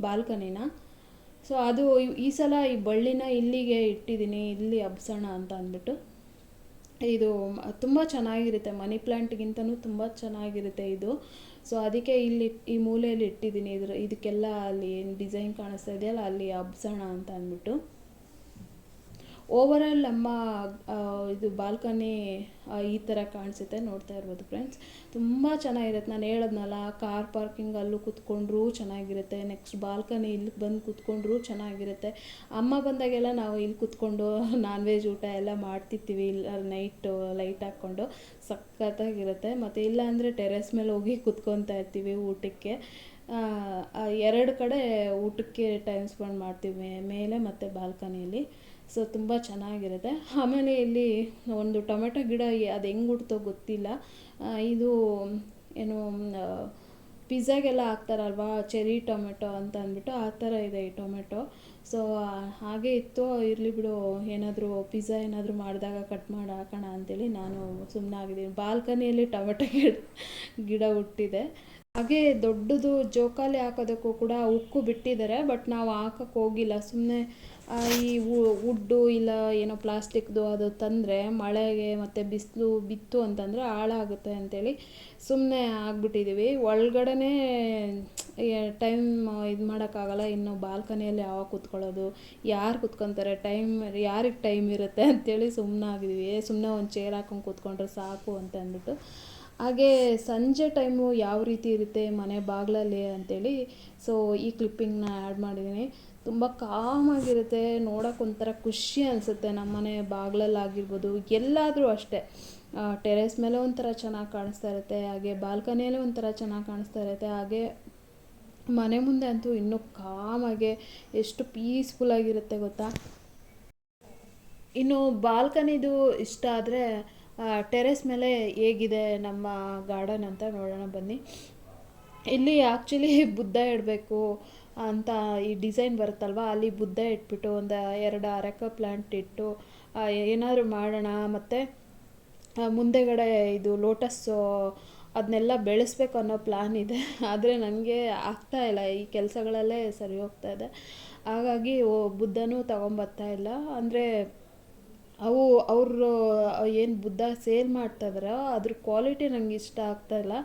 ಬಾಲ್ಕನಿನ. ಸೊ ಅದು ಈ- ಸಲ ಈ ಬಳ್ಳಿನ ಇಲ್ಲಿಗೆ ಇಟ್ಟಿದ್ದೀನಿ, ಇಲ್ಲಿ ಹಬ್ಸೋಣ ಅಂತ ಅಂದ್ಬಿಟ್ಟು. ಇದು ತುಂಬ ಚೆನ್ನಾಗಿರುತ್ತೆ, ಮನಿ ಪ್ಲ್ಯಾಂಟ್ಗಿಂತನೂ ತುಂಬ ಚೆನ್ನಾಗಿರುತ್ತೆ ಇದು. ಸೊ ಅದಕ್ಕೆ ಇಲ್ಲಿ ಈ ಮೂಲೆಯಲ್ಲಿ ಇಟ್ಟಿದ್ದೀನಿ, ಇದ್ರ, ಇದಕ್ಕೆಲ್ಲ ಅಲ್ಲಿ ಏನು ಡಿಸೈನ್ ಕಾಣಿಸ್ತಾ ಇದೆಯಲ್ಲ, ಅಲ್ಲಿ ಹಬ್ಸೋಣ ಅಂತ ಅಂದ್ಬಿಟ್ಟು. ಓವರಾಲ್ ನಮ್ಮ ಇದು ಬಾಲ್ಕನಿ ಈ ಥರ ಕಾಣಿಸುತ್ತೆ ನೋಡ್ತಾ ಇರ್ಬೋದು ಫ್ರೆಂಡ್ಸ್ ತುಂಬ ಚೆನ್ನಾಗಿರುತ್ತೆ. ನಾನು ಹೇಳದ್ನಲ್ಲ ಕಾರ್ ಪಾರ್ಕಿಂಗ್ ಅಲ್ಲೂ ಕೂತ್ಕೊಂಡ್ರೂ ಚೆನ್ನಾಗಿರುತ್ತೆ. ನೆಕ್ಸ್ಟ್ ಬಾಲ್ಕನಿ ಇಲ್ಲಿ ಬಂದು ಕೂತ್ಕೊಂಡ್ರೂ ಚೆನ್ನಾಗಿರುತ್ತೆ. ಅಮ್ಮ ಬಂದಾಗೆಲ್ಲ ನಾವು ಇಲ್ಲಿ ಕೂತ್ಕೊಂಡು ನಾನ್ ವೆಜ್ ಊಟ ಎಲ್ಲ ಮಾಡ್ತಿರ್ತೀವಿ. ಇಲ್ಲ ನೈಟು ಲೈಟ್ ಹಾಕ್ಕೊಂಡು ಸಖತ್ತಾಗಿರುತ್ತೆ. ಮತ್ತು ಇಲ್ಲ ಅಂದರೆ ಟೆರೆಸ್ ಮೇಲೆ ಹೋಗಿ ಕೂತ್ಕೊತಾ ಇರ್ತೀವಿ ಊಟಕ್ಕೆ. ಎರಡು ಕಡೆ ಊಟಕ್ಕೆ ಟೈಮ್ ಸ್ಪೆಂಡ್ ಮಾಡ್ತೀವಿ. ಮೇಲೆ ಮತ್ತು ಬಾಲ್ಕನಿಯಲ್ಲಿ ಸೊ ತುಂಬ ಚೆನ್ನಾಗಿರುತ್ತೆ. ಆಮೇಲೆ ಇಲ್ಲಿ ಒಂದು ಟೊಮೆಟೊ ಗಿಡ ಅದು ಹೆಂಗೆ ಹುಡ್ತೋ ಗೊತ್ತಿಲ್ಲ. ಇದು, ಏನು ಪಿಜ್ಜಾಗೆಲ್ಲ ಹಾಕ್ತಾರಲ್ವಾ ಚೆರಿ ಟೊಮೆಟೊ ಅಂತ ಅಂದ್ಬಿಟ್ಟು ಆ ಥರ ಇದೆ ಈ ಟೊಮೆಟೊ. ಸೊ ಹಾಗೆ ಇತ್ತು ಇರಲಿ ಬಿಡು, ಏನಾದರೂ ಪಿಜ್ಜಾ ಏನಾದರೂ ಮಾಡಿದಾಗ ಕಟ್ ಮಾಡಿ ಹಾಕೋಣ ಅಂತೇಳಿ ನಾನು ಸುಮ್ಮನಾಗಿದ್ದೀನಿ ಬಾಲ್ಕನಿಯಲ್ಲಿ ಟೊಮೆಟೊ ಗಿಡ ಗಿಡ ಹುಟ್ಟಿದೆ. ಹಾಗೆ ದೊಡ್ಡದು ಜೋಕಾಲಿ ಹಾಕೋದಕ್ಕೂ ಕೂಡ ಉಕ್ಕು ಬಿಟ್ಟಿದ್ದಾರೆ, ಬಟ್ ನಾವು ಹಾಕಕ್ಕೆ ಹೋಗಿಲ್ಲ. ಸುಮ್ಮನೆ ಈ ವುಡ್ಡು ಇಲ್ಲ ಏನೋ ಪ್ಲಾಸ್ಟಿಕ್ದು ಅದು ತಂದರೆ ಮಳೆಗೆ ಮತ್ತು ಬಿಸಿಲು ಬಿತ್ತು ಅಂತಂದರೆ ಹಾಳಾಗುತ್ತೆ ಅಂತೇಳಿ ಸುಮ್ಮನೆ ಆಗ್ಬಿಟ್ಟಿದ್ದೀವಿ ಒಳಗಡೆನೇ ಟೈಮ್ ಇದು ಮಾಡೋಕ್ಕಾಗಲ್ಲ, ಇನ್ನು ಬಾಲ್ಕನಿಯಲ್ಲಿ ಯಾವಾಗ ಕೂತ್ಕೊಳ್ಳೋದು, ಯಾರು ಕೂತ್ಕೊತಾರೆ, ಟೈಮ್, ಯಾರಿಗೆ ಟೈಮ್ ಇರುತ್ತೆ ಅಂತೇಳಿ ಸುಮ್ಮನಾಗಿದ್ದೀವಿ ಸುಮ್ಮನೆ ಒಂದು ಚೇರ್ ಹಾಕೊಂಡು ಕೂತ್ಕೊಂಡ್ರೆ ಸಾಕು ಅಂತ ಅಂದ್ಬಿಟ್ಟು ಹಾಗೆ ಸಂಜೆ ಟೈಮು ಯಾವ ರೀತಿ ಇರುತ್ತೆ ಮನೆ ಬಾಗಿಲಲ್ಲಿ ಅಂತೇಳಿ ಸೊ ಈ ಕ್ಲಿಪ್ಪಿಂಗ್ನ ಆ್ಯಡ್ ಮಾಡಿದ್ದೀನಿ. ತುಂಬ ಕಾಮಾಗಿರುತ್ತೆ ನೋಡೋಕೆ ಒಂಥರ ಖುಷಿ ಅನಿಸುತ್ತೆ ನಮ್ಮ ಮನೆ ಬಾಗಿಲಲ್ಲಿ ಆಗಿರ್ಬೋದು, ಎಲ್ಲಾದರೂ ಅಷ್ಟೇ. ಟೆರೆಸ್ ಮೇಲೆ ಒಂಥರ ಚೆನ್ನಾಗಿ ಕಾಣಿಸ್ತಾ ಇರುತ್ತೆ, ಹಾಗೆ ಬಾಲ್ಕನಿಯಲ್ಲೇ ಒಂಥರ ಚೆನ್ನಾಗಿ ಕಾಣಿಸ್ತಾ ಇರುತ್ತೆ, ಹಾಗೆ ಮನೆ ಮುಂದೆ ಅಂತೂ ಇನ್ನೂ ಕಾಮಾಗೆ ಎಷ್ಟು ಪೀಸ್ಫುಲ್ಲಾಗಿರುತ್ತೆ ಗೊತ್ತಾ? ಇನ್ನು ಬಾಲ್ಕನಿದು ಇಷ್ಟ ಆದರೆ ಟೆರೆಸ್ ಮೇಲೆ ಹೇಗಿದೆ ನಮ್ಮ ಗಾರ್ಡನ್ ಅಂತ ನೋಡೋಣ ಬನ್ನಿ. ಇಲ್ಲಿ ಆ್ಯಕ್ಚುಲಿ ಬುದ್ಧ ಇಡಬೇಕು ಅಂತ ಈ ಡಿಸೈನ್ ಬರುತ್ತಲ್ವ? ಅಲ್ಲಿ ಬುದ್ಧ ಇಟ್ಬಿಟ್ಟು ಒಂದು ಎರಡು ಅರೆಕ ಪ್ಲ್ಯಾಂಟ್ ಇಟ್ಟು ಏನಾದರೂ ಮಾಡೋಣ. ಮತ್ತು ಮುಂದೆಗಡೆ ಇದು ಲೋಟಸ್ಸು ಅದನ್ನೆಲ್ಲ ಬೆಳೆಸ್ಬೇಕು ಅನ್ನೋ ಪ್ಲ್ಯಾನ್ ಇದೆ. ಆದರೆ ನನಗೆ ಆಗ್ತಾ ಇಲ್ಲ. ಈ ಕೆಲಸಗಳಲ್ಲೇ ಸರಿ ಹೋಗ್ತಾ ಇದೆ. ಹಾಗಾಗಿ ಓ, ಬುದ್ಧನೂ ತಗೊಂಬರ್ತಾ ಇಲ್ಲ. ಅಂದರೆ ಅವು ಅವರು ಏನು ಬುದ್ಧ ಸೇಲ್ ಮಾಡ್ತಾ ಅದ್ರ ಕ್ವಾಲಿಟಿ ನಂಗೆ ಇಷ್ಟ ಆಗ್ತಾಯಿಲ್ಲ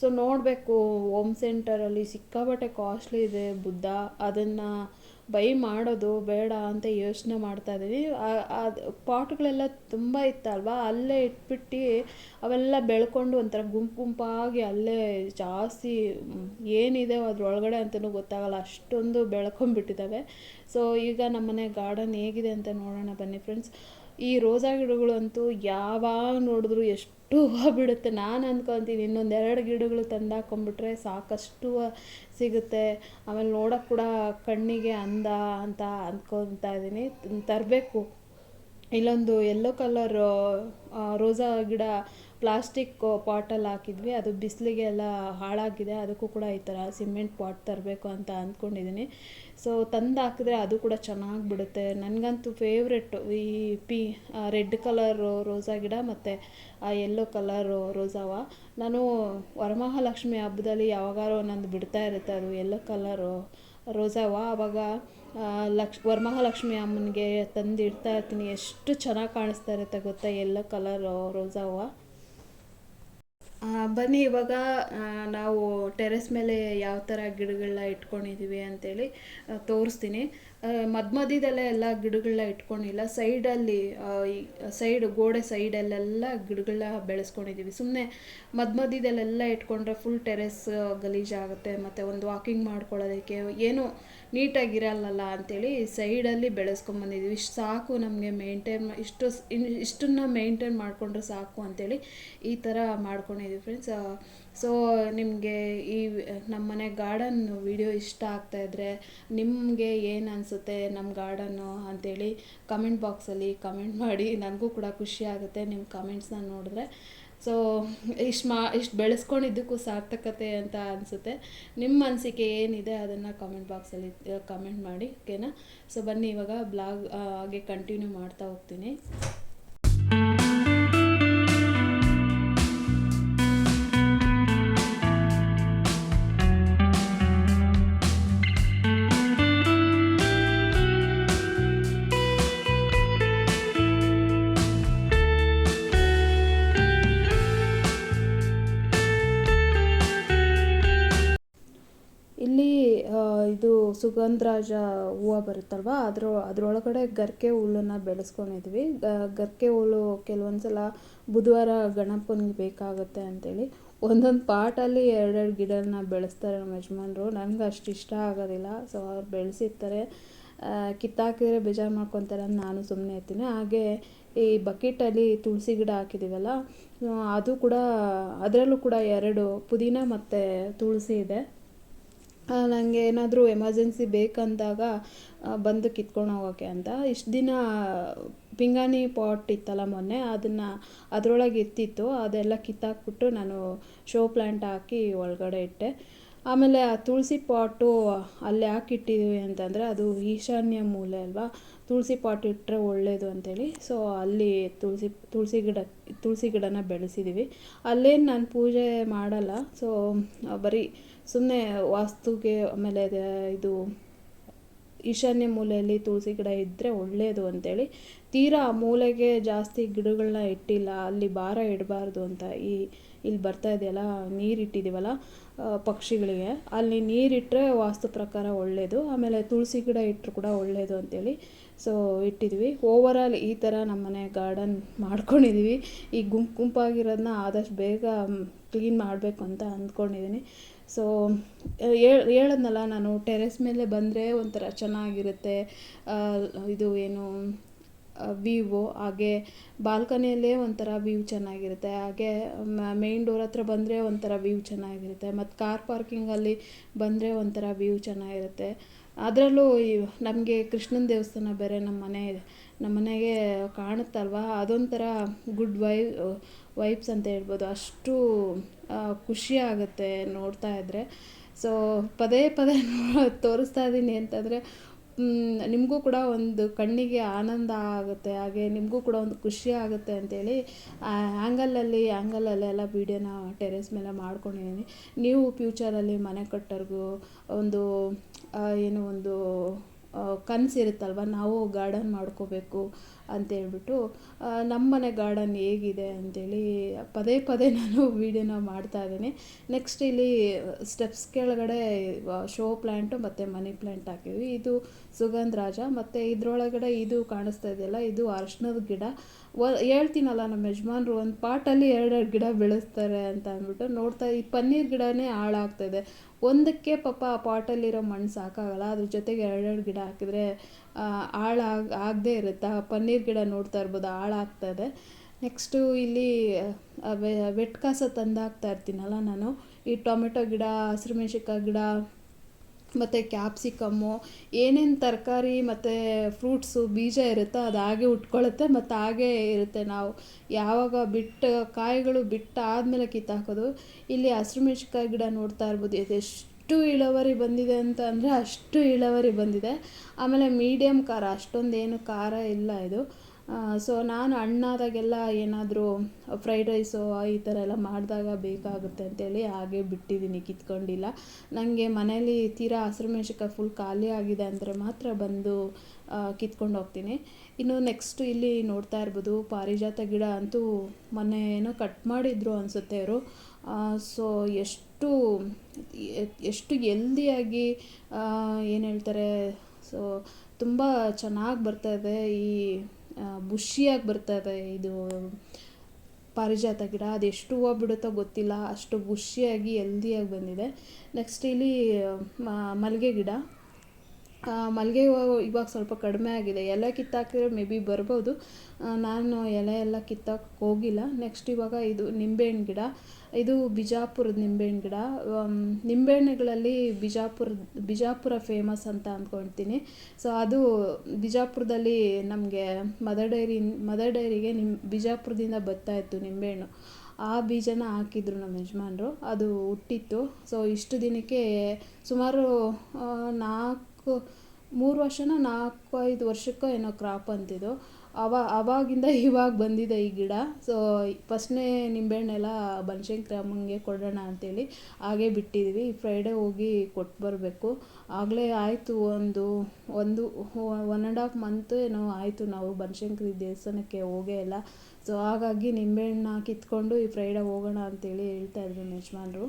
ಸೊ ನೋಡಬೇಕು ಹೋಮ್ ಸೆಂಟರಲ್ಲಿ ಸಿಕ್ಕಾಪಟ್ಟೆ ಕಾಸ್ಟ್ಲಿ ಇದೆ ಬುದ್ಧ, ಅದನ್ನು ಬೈ ಮಾಡೋದು ಬೇಡ ಅಂತ ಯೋಚನೆ ಮಾಡ್ತಾ ಇದ್ದೀವಿ ಅದು ಪಾಟ್ಗಳೆಲ್ಲ ತುಂಬ ಇತ್ತಲ್ವ, ಅಲ್ಲೇ ಇಟ್ಬಿಟ್ಟು ಅವೆಲ್ಲ ಬೆಳ್ಕೊಂಡು ಒಂಥರ ಗುಂಪು ಗುಂಪಾಗಿ ಅಲ್ಲೇ ಜಾಸ್ತಿ, ಏನಿದೆ ಅದ್ರೊಳಗಡೆ ಅಂತಲೂ ಗೊತ್ತಾಗಲ್ಲ, ಅಷ್ಟೊಂದು ಬೆಳ್ಕೊಂಡ್ಬಿಟ್ಟಿದ್ದಾವೆ ಸೊ ಈಗ ನಮ್ಮನೆ ಗಾರ್ಡನ್ ಹೇಗಿದೆ ಅಂತ ನೋಡೋಣ ಬನ್ನಿ ಫ್ರೆಂಡ್ಸ್ ಈ ರೋಸಾ ಗಿಡಗಳಂತೂ ಯಾವಾಗ ನೋಡಿದ್ರು ಎಷ್ಟು ಹೂವು ಬಿಡುತ್ತೆ. ನಾನು ಅಂದ್ಕೊತೀನಿ ಇನ್ನೊಂದು ಎರಡು ಗಿಡಗಳು ತಂದು ಹಾಕೊಂಡ್ಬಿಟ್ರೆ ಸಾಕಷ್ಟು ಸಿಗುತ್ತೆ. ಆಮೇಲೆ ನೋಡೋಕೆ ಕೂಡ ಕಣ್ಣಿಗೆ ಅಂದ ಅಂತ ಅಂದ್ಕೊತಾ ಇದ್ದೀನಿ. ತರಬೇಕು. ಇಲ್ಲೊಂದು ಯೆಲ್ಲೋ ಕಲರ್ ರೋಸಾ ಗಿಡ ಪ್ಲಾಸ್ಟಿಕ್ ಪಾಟಲ್ಲಿ ಹಾಕಿದ್ವಿ. ಅದು ಬಿಸಿಲಿಗೆ ಎಲ್ಲ ಹಾಳಾಗಿದೆ. ಅದಕ್ಕೂ ಕೂಡ ಈ ಥರ ಸಿಮೆಂಟ್ ಪಾಟ್ ತರಬೇಕು ಅಂತ ಅಂದ್ಕೊಂಡಿದ್ದೀನಿ. ಸೊ ತಂದು ಹಾಕಿದ್ರೆ ಅದು ಕೂಡ ಚೆನ್ನಾಗಿ ಬಿಡುತ್ತೆ. ನನಗಂತೂ ಫೇವ್ರೆಟ್ಟು ಈ ಪಿ ರೆಡ್ ಕಲರ್ ರೋಸಾ ಗಿಡ ಮತ್ತು ಆ ಯೆಲ್ಲೋ ಕಲರ್ ರೋಸಾವ. ನಾನು ವರಮಹಾಲಕ್ಷ್ಮಿ ಹಬ್ಬದಲ್ಲಿ ಯಾವಾಗಾರು ನಂದು ಬಿಡ್ತಾ ಇರುತ್ತೆ ಅದು ಯೆಲ್ಲೋ ಕಲರು ರೋಸಾವ. ಆವಾಗ ಲಕ್ಷ್ ವರಮಹಾಲಕ್ಷ್ಮಿ ಅಮ್ಮನಿಗೆ ತಂದು ಇರ್ತೀನಿ. ಎಷ್ಟು ಚೆನ್ನಾಗಿ ಕಾಣಿಸ್ತಾ ಇರುತ್ತೆ ಗೊತ್ತಾ? ಯೆಲ್ಲೋ ಕಲರ್ ರೋಸಾ ಹೂವು ಆ, ಬನ್ನಿ ಇವಾಗ ನಾವು ಟೆರೆಸ್ ಮೇಲೆ ಯಾವ ಥರ ಗಿಡಗಳನ್ನ ಇಟ್ಕೊಂಡಿದ್ದೀವಿ ಅಂತೇಳಿ ತೋರಿಸ್ತೀನಿ. ಮಧ್ಯ ಮಧ್ಯದಲ್ಲೇ ಎಲ್ಲ ಗಿಡಗಳನ್ನ ಇಟ್ಕೊಂಡಿಲ್ಲ ಸೈಡಲ್ಲಿ ಸೈಡ್, ಗೋಡೆ ಸೈಡಲ್ಲೆಲ್ಲ ಗಿಡಗಳನ್ನ ಬೆಳೆಸ್ಕೊಂಡಿದ್ದೀವಿ ಸುಮ್ಮನೆ ಮಧ್ಯ ಮಧ್ಯದಲ್ಲೆಲ್ಲ ಇಟ್ಕೊಂಡ್ರೆ ಫುಲ್ ಟೆರೆಸ್ ಗಲೀಜಾಗುತ್ತೆ ಮತ್ತು ಒಂದು ವಾಕಿಂಗ್ ಮಾಡ್ಕೊಳ್ಳೋದಕ್ಕೆ ಏನು ನೀಟಾಗಿರಲ್ಲಲ್ಲ ಅಂಥೇಳಿ ಸೈಡಲ್ಲಿ ಬೆಳೆಸ್ಕೊಂಬಂದಿದ್ದೀವಿ ಇಷ್ಟು ಸಾಕು ನಮಗೆ ಮೇಂಟೈನ್ ಇಷ್ಟು ಇನ್- ಇಷ್ಟನ್ನ ಮೇಂಟೈನ್ ಮಾಡಿಕೊಂಡ್ರೆ ಸಾಕು ಅಂಥೇಳಿ ಈ ಥರ ಮಾಡ್ಕೊಂಡಿದ್ದೀವಿ ಫ್ರೆಂಡ್ಸ್ ಸೊ ನಿಮಗೆ ಈ ನಮ್ಮ ಮನೆ ಗಾರ್ಡನ್ ವಿಡಿಯೋ ಇಷ್ಟ ಆಗ್ತಾ ಇದ್ದರೆ ನಿಮಗೆ ಏನು ಅನಿಸುತ್ತೆ ನಮ್ಮ ಗಾರ್ಡನ್ನು ಅಂಥೇಳಿ ಕಮೆಂಟ್ ಬಾಕ್ಸಲ್ಲಿ ಕಮೆಂಟ್ ಮಾಡಿ. ನನಗೂ ಕೂಡ ಖುಷಿ ಆಗುತ್ತೆ ನಿಮ್ಮ ಕಮೆಂಟ್ಸ್ನ ನೋಡಿದ್ರೆ. ಸೊ ಇಷ್ಟು ಮಾ, ಇಷ್ಟು ಬೆಳೆಸ್ಕೊಂಡಿದ್ದಕ್ಕೂ ಸಾರ್ಥಕತೆ ಅಂತ ಅನಿಸುತ್ತೆ. ನಿಮ್ಮ ಅನಿಸಿಕೆ ಏನಿದೆ ಅದನ್ನು ಕಮೆಂಟ್ ಬಾಕ್ಸಲ್ಲಿ ಕಮೆಂಟ್ ಮಾಡಿ ಓಕೆನಾ ಸೊ ಬನ್ನಿ ಇವಾಗ ಬ್ಲಾಗ್ ಹಾಗೆ ಕಂಟಿನ್ಯೂ ಮಾಡ್ತಾ ಹೋಗ್ತೀನಿ. ಸುಗಂಧರಾಜ ಹೂವು ಬರುತ್ತಲ್ವ? ಅದ್ರ, ಅದರೊಳಗಡೆ ಗರ್ಕೆ ಹುಲ್ಲನ್ನು ಬೆಳೆಸ್ಕೊಂಡಿದ್ವಿ. ಗರ್ಕೆ ಹುಲ್ಲು ಕೆಲವೊಂದು ಸಲ ಬುಧವಾರ ಗಣಪನಿಗೆ ಬೇಕಾಗುತ್ತೆ ಅಂತೇಳಿ. ಒಂದೊಂದು ಪಾಟಲ್ಲಿ ಎರಡೆರಡು ಗಿಡನ ಬೆಳೆಸ್ತಾರೆ ನಮ್ಮ ಯಜಮಾನರು. ನನಗೆ ಅಷ್ಟು ಇಷ್ಟ ಆಗೋದಿಲ್ಲ. ಸೊ, ಅವ್ರು ಬೆಳೆಸಿರ್ತಾರೆ. ಕಿತ್ತಾಕಿದ್ರೆ ಬೇಜಾರು ಮಾಡ್ಕೊತಾರೆ ಅಂತ ನಾನು ಸುಮ್ಮನೆ ಇರ್ತೀನಿ. ಹಾಗೆ ಈ ಬಕೆಟಲ್ಲಿ ತುಳಸಿ ಗಿಡ ಹಾಕಿದ್ದೀವಲ್ಲ ಅದು ಕೂಡ, ಅದರಲ್ಲೂ ಕೂಡ ಎರಡು ಪುದೀನ ಮತ್ತು ತುಳಸಿ ಇದೆ. ನನಗೆ ಏನಾದರೂ ಎಮರ್ಜೆನ್ಸಿ ಬೇಕಂದಾಗ ಬಂದು ಕಿತ್ಕೊಂಡು ಹೋಗೋಕ್ಕೆ ಅಂತ. ಇಷ್ಟು ದಿನ ಪಿಂಗಾಣಿ ಪಾಟ್ ಇತ್ತಲ್ಲ ಮೊನ್ನೆ, ಅದನ್ನು ಅದರೊಳಗೆ ಇರ್ತಿತ್ತು ಅದೆಲ್ಲ ಕಿತ್ತಾಕ್ಬಿಟ್ಟು ನಾನು ಶೋ ಪ್ಲ್ಯಾಂಟ್ ಹಾಕಿ ಒಳಗಡೆ ಇಟ್ಟೆ. ಆಮೇಲೆ ಆ ತುಳಸಿ ಪಾಟು ಅಲ್ಲಿ ಯಾಕೆ ಇಟ್ಟಿದ್ದೀವಿ ಅಂತಂದರೆ, ಅದು ಈಶಾನ್ಯ ಮೂಲೆ ಅಲ್ವಾ? ತುಳಸಿ ಪಾಟ್ ಇಟ್ಟರೆ ಒಳ್ಳೆಯದು ಅಂತೇಳಿ. ಸೊ ಅಲ್ಲಿ ತುಳಸಿ ತುಳಸಿ ಗಿಡ, ತುಳಸಿ ಗಿಡನ ಬೆಳೆಸಿದ್ದೀವಿ ಅಲ್ಲೇನು ನಾನು ಪೂಜೆ ಮಾಡಲ್ಲ. ಸೊ ಬರೀ ಸುಮ್ಮನೆ ವಾಸ್ತುಗೆ ಆಮೇಲೆ ಇದು ಈಶಾನ್ಯ ಮೂಲೆಯಲ್ಲಿ ತುಳಸಿ ಗಿಡ ಇದ್ದರೆ ಒಳ್ಳೆಯದು ಅಂತೇಳಿ ತೀರಾ ಮೂಲೆಗೆ ಜಾಸ್ತಿ ಗಿಡಗಳನ್ನ ಇಟ್ಟಿಲ್ಲ, ಅಲ್ಲಿ ಭಾರ ಇಡಬಾರ್ದು ಅಂತ ಈ ಇಲ್ಲಿ ಬರ್ತಾ ಇದೆಯಲ್ಲ, ನೀರು ಇಟ್ಟಿದ್ದೀವಲ್ಲ ಪಕ್ಷಿಗಳಿಗೆ. ಅಲ್ಲಿ ನೀರಿಟ್ಟರೆ ವಾಸ್ತು ಪ್ರಕಾರ ಒಳ್ಳೆಯದು ಆಮೇಲೆ ತುಳಸಿ ಗಿಡ ಇಟ್ಟರು ಕೂಡ ಒಳ್ಳೆಯದು ಅಂತೇಳಿ ಸೊ ಇಟ್ಟಿದ್ವಿ. ಓವರಾಲ್ ಈ ಥರ ನಮ್ಮನೆ ಗಾರ್ಡನ್ ಮಾಡ್ಕೊಂಡಿದ್ದೀವಿ ಈ ಗುಂಪು ಗುಂಪಾಗಿರೋದನ್ನ ಆದಷ್ಟು ಬೇಗ ಕ್ಲೀನ್ ಮಾಡಬೇಕು ಅಂತ ಅಂದ್ಕೊಂಡಿದ್ದೀನಿ ಸೊ ಹೇಳ್ ಹೇಳದ್ನಲ್ಲ ನಾನು ಟೆರೆಸ್ ಮೇಲೆ ಬಂದರೆ ಒಂಥರ ಚೆನ್ನಾಗಿರುತ್ತೆ. ಇದು ಏನು ವ್ಯೂವು ಹಾಗೆ ಬಾಲ್ಕನಿಯಲ್ಲೇ ಒಂಥರ ವ್ಯೂ ಚೆನ್ನಾಗಿರುತ್ತೆ. ಹಾಗೆ ಮೇನ್ ಡೋರ್ ಹತ್ರ ಬಂದರೆ ಒಂಥರ ವ್ಯೂ ಚೆನ್ನಾಗಿರುತ್ತೆ. ಮತ್ತು ಕಾರ್ ಪಾರ್ಕಿಂಗಲ್ಲಿ ಬಂದರೆ ಒಂಥರ ವ್ಯೂ ಚೆನ್ನಾಗಿರುತ್ತೆ. ಅದರಲ್ಲೂ ನಮಗೆ ಕೃಷ್ಣನ ದೇವಸ್ಥಾನ ಬೇರೆ ನಮ್ಮ ಮನೆ ನಮ್ಮ ಮನೆಗೆ ಕಾಣುತ್ತಲ್ವ? ಅದೊಂಥರ ಗುಡ್ ವೈ ವೈಬ್ಸ್ ಅಂತ ಹೇಳ್ಬೋದು, ಅಷ್ಟು ಖುಷಿ ಆಗುತ್ತೆ ನೋಡ್ತಾ ಇದ್ದರೆ ಸೊ ಪದೇ ಪದೇ ತೋರಿಸ್ತಾ ಇದ್ದೀನಿ ಅಂತಂದರೆ ನಿಮಗೂ ಕೂಡ ಒಂದು ಕಣ್ಣಿಗೆ ಆನಂದ ಆಗುತ್ತೆ, ಹಾಗೆ ನಿಮಗೂ ಕೂಡ ಒಂದು ಖುಷಿ ಆಗುತ್ತೆ ಅಂತೇಳಿ ಆ್ಯಂಗಲಲ್ಲಿ ಆ್ಯಂಗಲಲ್ಲೆಲ್ಲ ವೀಡಿಯೋನ ಟೆರೆಸ್ ಮೇಲೆ ಮಾಡ್ಕೊಂಡಿದ್ದೀನಿ ನೀವು ಫ್ಯೂಚರಲ್ಲಿ ಮನೆ ಕಟ್ಟೋರ್ಗು ಒಂದು ಏನು ಒಂದು ಕನಸಿರುತ್ತಲ್ವ ನಾವು ಗಾರ್ಡನ್ ಮಾಡ್ಕೋಬೇಕು ಅಂತೇಳ್ಬಿಟ್ಟು ನಮ್ಮ ಮನೆ ಗಾರ್ಡನ್ ಹೇಗಿದೆ ಅಂತೇಳಿ ಪದೇ ಪದೇ ನಾನು ವೀಡಿಯೋನ ಮಾಡ್ತಾ ಇದ್ದೀನಿ. ನೆಕ್ಸ್ಟ್ ಇಲ್ಲಿ ಸ್ಟೆಪ್ಸ್ ಕೆಳಗಡೆ ಶೋ ಪ್ಲ್ಯಾಂಟು ಮತ್ತು ಮನಿ ಪ್ಲ್ಯಾಂಟ್ ಹಾಕಿದ್ವಿ. ಇದು ಸುಗಂಧರಾಜ, ಮತ್ತು ಇದರೊಳಗಡೆ ಇದು ಕಾಣಿಸ್ತಾ ಇದೆಯಲ್ಲ, ಇದು ಅರ್ಶಿನದ ಗಿಡ. ಹೇಳ್ತೀನಲ್ಲ ನಮ್ಮ ಯಜಮಾನ್ರು ಒಂದು ಪಾಟಲ್ಲಿ ಎರಡೆರಡು ಗಿಡ ಬೆಳೆಸ್ತಾರೆ ಅಂತ ಅಂದ್ಬಿಟ್ಟು ನೋಡ್ತಾ ಈ ಪನ್ನೀರ್ ಗಿಡನೇ ಹಾಳಾಗ್ತಾಯಿದೆ ಒಂದಕ್ಕೆ ಪಾಪ ಆ ಪಾಟಲ್ಲಿರೋ ಮಣ್ಣು ಸಾಕಾಗಲ್ಲ, ಅದ್ರ ಜೊತೆಗೆ ಎರಡೆರಡು ಗಿಡ ಹಾಕಿದರೆ ಹಾಳಾಗ, ಆಗದೇ ಇರುತ್ತೆ. ಆ ಪನ್ನೀರ್ ಗಿಡ ನೋಡ್ತಾ ಇರ್ಬೋದು, ಹಾಳಾಗ್ತದೆ. ನೆಕ್ಸ್ಟು ಇಲ್ಲಿ ವೆಟ್ ಕಾಸ ತಂದಾಕ್ತಾ ಇರ್ತೀನಲ್ಲ ನಾನು. ಈ ಟೊಮೆಟೊ ಗಿಡ, ಹಸಿರು ಮೆಣ್ಸಿನ್ಕಾಯಿ ಗಿಡ ಮತ್ತು ಕ್ಯಾಪ್ಸಿಕಮ್ಮು ಏನೇನು ತರಕಾರಿ ಮತ್ತು ಫ್ರೂಟ್ಸು ಬೀಜ ಇರುತ್ತೋ ಅದು ಹಾಗೆ ಉಟ್ಕೊಳ್ಳುತ್ತೆ ಮತ್ತು ಹಾಗೇ ಇರುತ್ತೆ ನಾವು. ಯಾವಾಗ ಬಿಟ್ಟು ಕಾಯಿಗಳು ಬಿಟ್ಟಾದಮೇಲೆ ಕಿತ್ತಾಕೋದು. ಇಲ್ಲಿ ಹಸಿರು ಮೆಣ್ಸಿನ್ಕಾಯಿ ಗಿಡ ನೋಡ್ತಾ ಇರ್ಬೋದು. ಇದೆಷ್ಟು ಇಳುವರಿ ಬಂದಿದೆ ಅಂತ ಅಂದರೆ ಅಷ್ಟು ಇಳುವರಿ ಬಂದಿದೆ. ಆಮೇಲೆ ಮೀಡಿಯಮ್ ಖಾರ, ಅಷ್ಟೊಂದೇನು ಖಾರ ಇಲ್ಲ ಇದು. ಸೊ ನಾನು ಅಣ್ಣಾದಾಗೆಲ್ಲ ಏನಾದರೂ ಫ್ರೈಡ್ ರೈಸು ಈ ಥರ ಎಲ್ಲ ಮಾಡಿದಾಗ ಬೇಕಾಗುತ್ತೆ ಅಂತೇಳಿ ಹಾಗೆ ಬಿಟ್ಟಿದ್ದೀನಿ, ಕಿತ್ಕೊಂಡಿಲ್ಲ. ನನಗೆ ಮನೇಲಿ ತೀರಾ ಹಸಿರು ಫುಲ್ ಖಾಲಿ ಆಗಿದೆ ಅಂದರೆ ಮಾತ್ರ ಬಂದು ಕಿತ್ಕೊಂಡು ಹೋಗ್ತೀನಿ. ಇನ್ನು ನೆಕ್ಸ್ಟ್ ಇಲ್ಲಿ ನೋಡ್ತಾ ಇರ್ಬೋದು, ಪಾರಿಜಾತ ಗಿಡ ಅಂತೂ ಮೊನ್ನೆ ಏನೋ ಕಟ್ ಮಾಡಿದ್ರು ಅನಿಸುತ್ತೆ ಅವರು ಸೊ ಎಷ್ಟು ಎಷ್ಟು ಎಲ್ದಿಯಾಗಿ ಏನು ಹೇಳ್ತಾರೆ ಸೊ ತುಂಬ ಚೆನ್ನಾಗಿ ಬರ್ತಾಯಿದೆ ಈ ಬುಷಿಯಾಗಿ ಬರ್ತದೆ ಇದು ಪಾರಿಜಾತ ಗಿಡ. ಅದು ಎಷ್ಟು ಹೂವು ಬಿಡುತ್ತೋ ಗೊತ್ತಿಲ್ಲ. ಅಷ್ಟು ಬುಷಿಯಾಗಿ ಎಲ್ದಿಯಾಗಿ ಬಂದಿದೆ. ನೆಕ್ಸ್ಟ್ ಇಲ್ಲಿ ಮಲ್ಲಿಗೆ ಗಿಡ. ಮಲ್ಲಿಗೆ ಹೂವು ಇವಾಗ ಸ್ವಲ್ಪ ಕಡಿಮೆ ಆಗಿದೆ. ಎಲೆ ಕಿತ್ತಾಕಿದ್ರೆ ಮೇ ಬಿ ಬರ್ಬೋದು. ನಾನು ಎಲೆ ಎಲ್ಲ ಕಿತ್ತೋಕೆ ಹೋಗಿಲ್ಲ. ನೆಕ್ಸ್ಟ್ ಇವಾಗ ಇದು ನಿಂಬೆಹಣ್ಣು ಗಿಡ. ಇದು ಬಿಜಾಪುರದ ನಿಂಬೆಹಣ್ಣು ಗಿಡ. ನಿಂಬೆಹಣ್ಣುಗಳಲ್ಲಿ ಬಿಜಾಪುರ ಬಿಜಾಪುರ ಫೇಮಸ್ ಅಂತ ಅಂದ್ಕೊಳ್ತೀನಿ ಸೊ ಅದು ಬಿಜಾಪುರದಲ್ಲಿ ನಮಗೆ ಮದರ್ ಡೈರಿ ಮದರ್ ಡೈರಿಗೆ ನಿಮ್ಮ ಬಿಜಾಪುರದಿಂದ ಬರ್ತಾಯಿತ್ತು ನಿಂಬೆಹಣ್ಣು. ಆ ಬೀಜನ ಹಾಕಿದ್ರು ನಮ್ಮ ಯಜಮಾನರು. ಅದು ಹುಟ್ಟಿತ್ತು. ಸೊ ಇಷ್ಟು ದಿನಕ್ಕೆ ಸುಮಾರು ನಾಲ್ಕು ಮೂರು ವರ್ಷನೋ ನಾಲ್ಕು, ಐದು ವರ್ಷಕ್ಕೋ ಏನೋ ಕ್ರಾಪ್ ಅಂತಿದ್ದು. ಅವ, ಅವಾಗಿಂದ ಇವಾಗ ಬಂದಿದೆ ಈ ಗಿಡ. ಸೊ ಫಸ್ಟ್ನೇ ನಿಂಬೆಹಣ್ಣೆಲ್ಲ ಬನಶಂಕರಿ ಅಮ್ಮಂಗೆ ಕೊಡೋಣ ಅಂತೇಳಿ ಹಾಗೆ ಬಿಟ್ಟಿದ್ವಿ. ಫ್ರೈಡೇ ಹೋಗಿ ಕೊಟ್ಟು ಬರಬೇಕು. ಆಗಲೇ ಆಯಿತು ಒಂದು ಒಂದು ಒನ್ ಆ್ಯಂಡ್ ಹಾಫ್ ಮಂತ್ ಏನೋ ಆಯಿತು ನಾವು ಬನಶಂಕರಿ ದೇವಸ್ಥಾನಕ್ಕೆ ಹೋಗೇ ಇಲ್ಲ. ಸೊ ಹಾಗಾಗಿ ನಿಂಬೆಹಣ್ಣ ಕಿತ್ಕೊಂಡು ಈ ಫ್ರೈಡೇ ಹೋಗೋಣ ಅಂತೇಳಿ ಹೇಳ್ತಾಯಿದ್ರು ಯಜಮಾನ್ರು.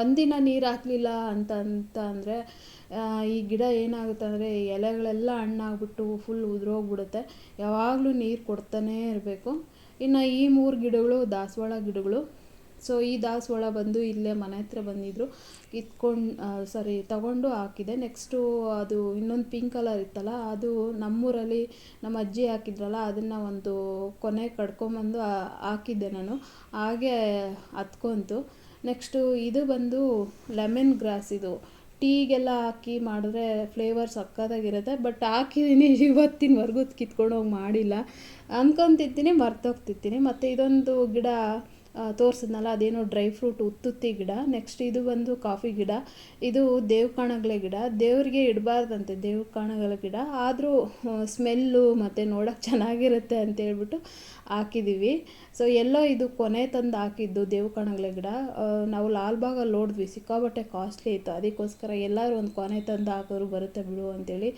ಒಂದಿನ ನೀರು ಹಾಕಲಿಲ್ಲ ಅಂತ ಅಂತ ಅಂದರೆ ಈ ಗಿಡ ಏನಾಗುತ್ತೆ ಅಂದರೆ ಎಲೆಗಳೆಲ್ಲ ಹಣ್ಣಾಗ್ಬಿಟ್ಟು ಫುಲ್ ಉದುರೋಗ್ಬಿಡುತ್ತೆ. ಯಾವಾಗಲೂ ನೀರು ಕೊಡ್ತಾನೇ ಇರಬೇಕು. ಇನ್ನು ಈ ಮೂರು ಗಿಡಗಳು ದಾಸವಾಳ ಗಿಡಗಳು. ಸೊ ಈ ದಾಸವಾಳ ಬಂದು ಇಲ್ಲೇ ಮನೆ ಹತ್ರ ಬಂದಿದ್ದರು ಕಿತ್ಕೊಂಡು ಸಾರಿ ತಗೊಂಡು ಹಾಕಿದೆ. ನೆಕ್ಸ್ಟು ಅದು ಇನ್ನೊಂದು ಪಿಂಕ್ ಕಲರ್ ಇತ್ತಲ್ಲ, ಅದು ನಮ್ಮೂರಲ್ಲಿ ನಮ್ಮ ಅಜ್ಜಿ ಹಾಕಿದ್ರಲ್ಲ, ಅದನ್ನು ಒಂದು ಕೊನೆ ಕಡ್ಕೊಂಬಂದು ಹಾಕಿದ್ದೆ ನಾನು. ಹಾಗೆ ಹತ್ಕೊಂತು ನೆಕ್ಸ್ಟು ಇದು ಬಂದು ಲೆಮನ್ ಗ್ರಾಸ್ ಇದು. ಟೀಗೆಲ್ಲ ಹಾಕಿ ಮಾಡಿದ್ರೆ ಫ್ಲೇವರ್ ಸಕ್ಕತ್ತಾಗಿರುತ್ತೆ ಬಟ್ ಹಾಕಿದ್ದೀನಿ ಇವತ್ತಿನವರೆಗೂ ಕಿತ್ಕೊಂಡೋಗಿ ಮಾಡಿಲ್ಲ. ಅಂದ್ಕೊತಿರ್ತೀನಿ ಮರ್ತೋಗ್ತಿರ್ತೀನಿ. ಮತ್ತು ಇದೊಂದು ಗಿಡ ತೋರಿಸಿದ್ನಲ್ಲ, ಅದೇನೋ ಡ್ರೈ ಫ್ರೂಟ್ ಉತ್ತುತ್ತಿ ಗಿಡ, ನೆಕ್ಸ್ಟ್ ಇದು ಬಂದು ಕಾಫಿ ಗಿಡ, ಇದು ದೇವ್ ಗಿಡ. ದೇವರಿಗೆ ಇಡಬಾರ್ದಂತೆ ದೇವ್ ಗಿಡ. ಆದರೂ ಸ್ಮೆಲ್ಲು ಮತ್ತು ನೋಡೋಕೆ ಚೆನ್ನಾಗಿರುತ್ತೆ ಅಂತ ಹೇಳ್ಬಿಟ್ಟು ಹಾಕಿದ್ದೀವಿ ಸೊ ಎಲ್ಲೋ ಇದು ಕೊನೆ ತಂದು ಹಾಕಿದ್ದು ದೇವ್ ಗಿಡ. ನಾವು ಲಾಲ್ಬಾಗಲ್ಲಿ ನೋಡಿದ್ವಿ. ಸಿಕ್ಕಾಬಟ್ಟೆ ಕಾಸ್ಟ್ಲಿ ಇತ್ತು. ಅದಕ್ಕೋಸ್ಕರ ಎಲ್ಲರೂ ಒಂದು ಕೊನೆ ತಂದು ಹಾಕಿದ್ರು ಬರುತ್ತೆ ಬಿಡು ಅಂತೇಳಿ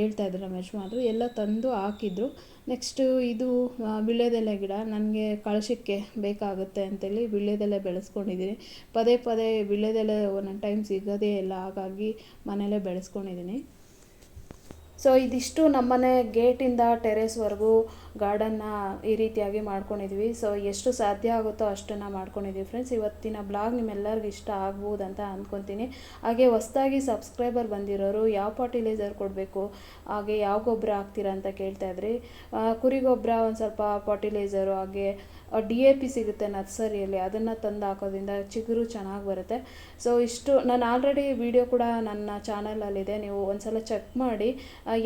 ಹೇಳ್ತಾಯಿದ್ರು ನಮ್ಮ ಯಜಮಾನರು. ಎಲ್ಲ ತಂದು ಹಾಕಿದ್ರು. ನೆಕ್ಸ್ಟು ಇದು ವೀಳ್ಯದೆಲೆ ಗಿಡ. ನನಗೆ ಕಳಶಕ್ಕೆ ಬೇಕಾಗುತ್ತೆ ಅಂತೇಳಿ ವೀಳ್ಯದೆಲೆ ಬೆಳೆಸ್ಕೊಂಡಿದ್ದೀನಿ. ಪದೇ ಪದೇ ವೀಳ್ಯದೆಲೆ ಒಂದೊಂದು ಟೈಮ್ ಸಿಗೋದೇ ಇಲ್ಲ. ಹಾಗಾಗಿ ಮನೆಯಲ್ಲೇ ಬೆಳೆಸ್ಕೊಂಡಿದ್ದೀನಿ. ಸೊ ಇದಿಷ್ಟು ನಮ್ಮನೆ ಗೇಟಿಂದ ಟೆರೇಸ್ವರೆಗೂ ಗಾರ್ಡನ್ನ ಈ ರೀತಿಯಾಗಿ ಮಾಡ್ಕೊಂಡಿದ್ವಿ. ಸೊ ಎಷ್ಟು ಸಾಧ್ಯ ಆಗುತ್ತೋ ಅಷ್ಟನ್ನು ಮಾಡ್ಕೊಂಡಿದ್ದೀವಿ ಫ್ರೆಂಡ್ಸ್ ಇವತ್ತಿನ ಬ್ಲಾಗ್ ನಿಮ್ಮೆಲ್ಲರಿಗೂ ಇಷ್ಟ ಆಗ್ಬೋದು ಅಂತ ಅಂದ್ಕೊತೀನಿ ಹಾಗೆ ಹೊಸ್ದಾಗಿ ಸಬ್ಸ್ಕ್ರೈಬರ್ ಬಂದಿರೋರು ಯಾವ ಫರ್ಟಿಲೈಸರ್ ಕೊಡಬೇಕು, ಹಾಗೆ ಯಾವ ಗೊಬ್ಬರ ಹಾಕ್ತೀರಾ ಅಂತ ಕೇಳ್ತಾ ಇದ್ರಿ. ಕುರಿ ಗೊಬ್ಬರ ಒಂದು ಸ್ವಲ್ಪ ಫರ್ಟಿಲೈಸರು ಹಾಗೆ ಡಿ ಎ ಪಿ ಸಿಗುತ್ತೆ ನರ್ಸರಿಯಲ್ಲಿ. ಅದನ್ನು ತಂದು ಹಾಕೋದ್ರಿಂದ ಚಿಗುರು ಚೆನ್ನಾಗಿ ಬರುತ್ತೆ. ಸೊ ಇಷ್ಟು, ನಾನು ಆಲ್ರೆಡಿ ವಿಡಿಯೋ ಕೂಡ ನನ್ನ ಚಾನಲಲ್ಲಿದೆ ನೀವು ಒಂದ್ಸಲ ಚೆಕ್ ಮಾಡಿ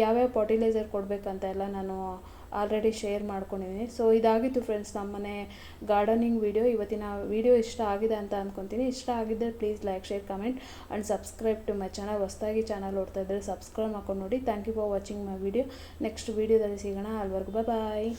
ಯಾವ್ಯಾವ ಫರ್ಟಿಲೈಸರ್ ಕೊಡಬೇಕಂತ ಎಲ್ಲ ನಾನು ಆಲ್ರೆಡಿ ಶೇರ್ ಮಾಡ್ಕೊಂಡಿದ್ದೀನಿ ಸೊ ಇದಾಗಿತ್ತು ಫ್ರೆಂಡ್ಸ್ ನಮ್ಮನೆ ಗಾರ್ಡನಿಂಗ್ ವಿಡಿಯೋ ಇವತ್ತಿನ ವಿಡಿಯೋ ಇಷ್ಟ ಆಗಿದೆ ಅಂತ ಅಂದ್ಕೊತೀನಿ ಇಷ್ಟ ಆಗಿದ್ದರೆ please like share comment and subscribe to my channel ಹೊಸದಾಗಿ ಚಾನಲ್ ನೋಡ್ತಾ ಇದ್ದರೆ ಸಬ್ಸ್ಕ್ರೈಬ್ ಮಾಡ್ಕೊಂಡು ನೋಡಿ. Thank you for watching my video next ವೀಡಿಯೋದಲ್ಲಿ ಸಿಗೋಣ. ಅಲ್ವರೆಗೂ ಬಾಯ್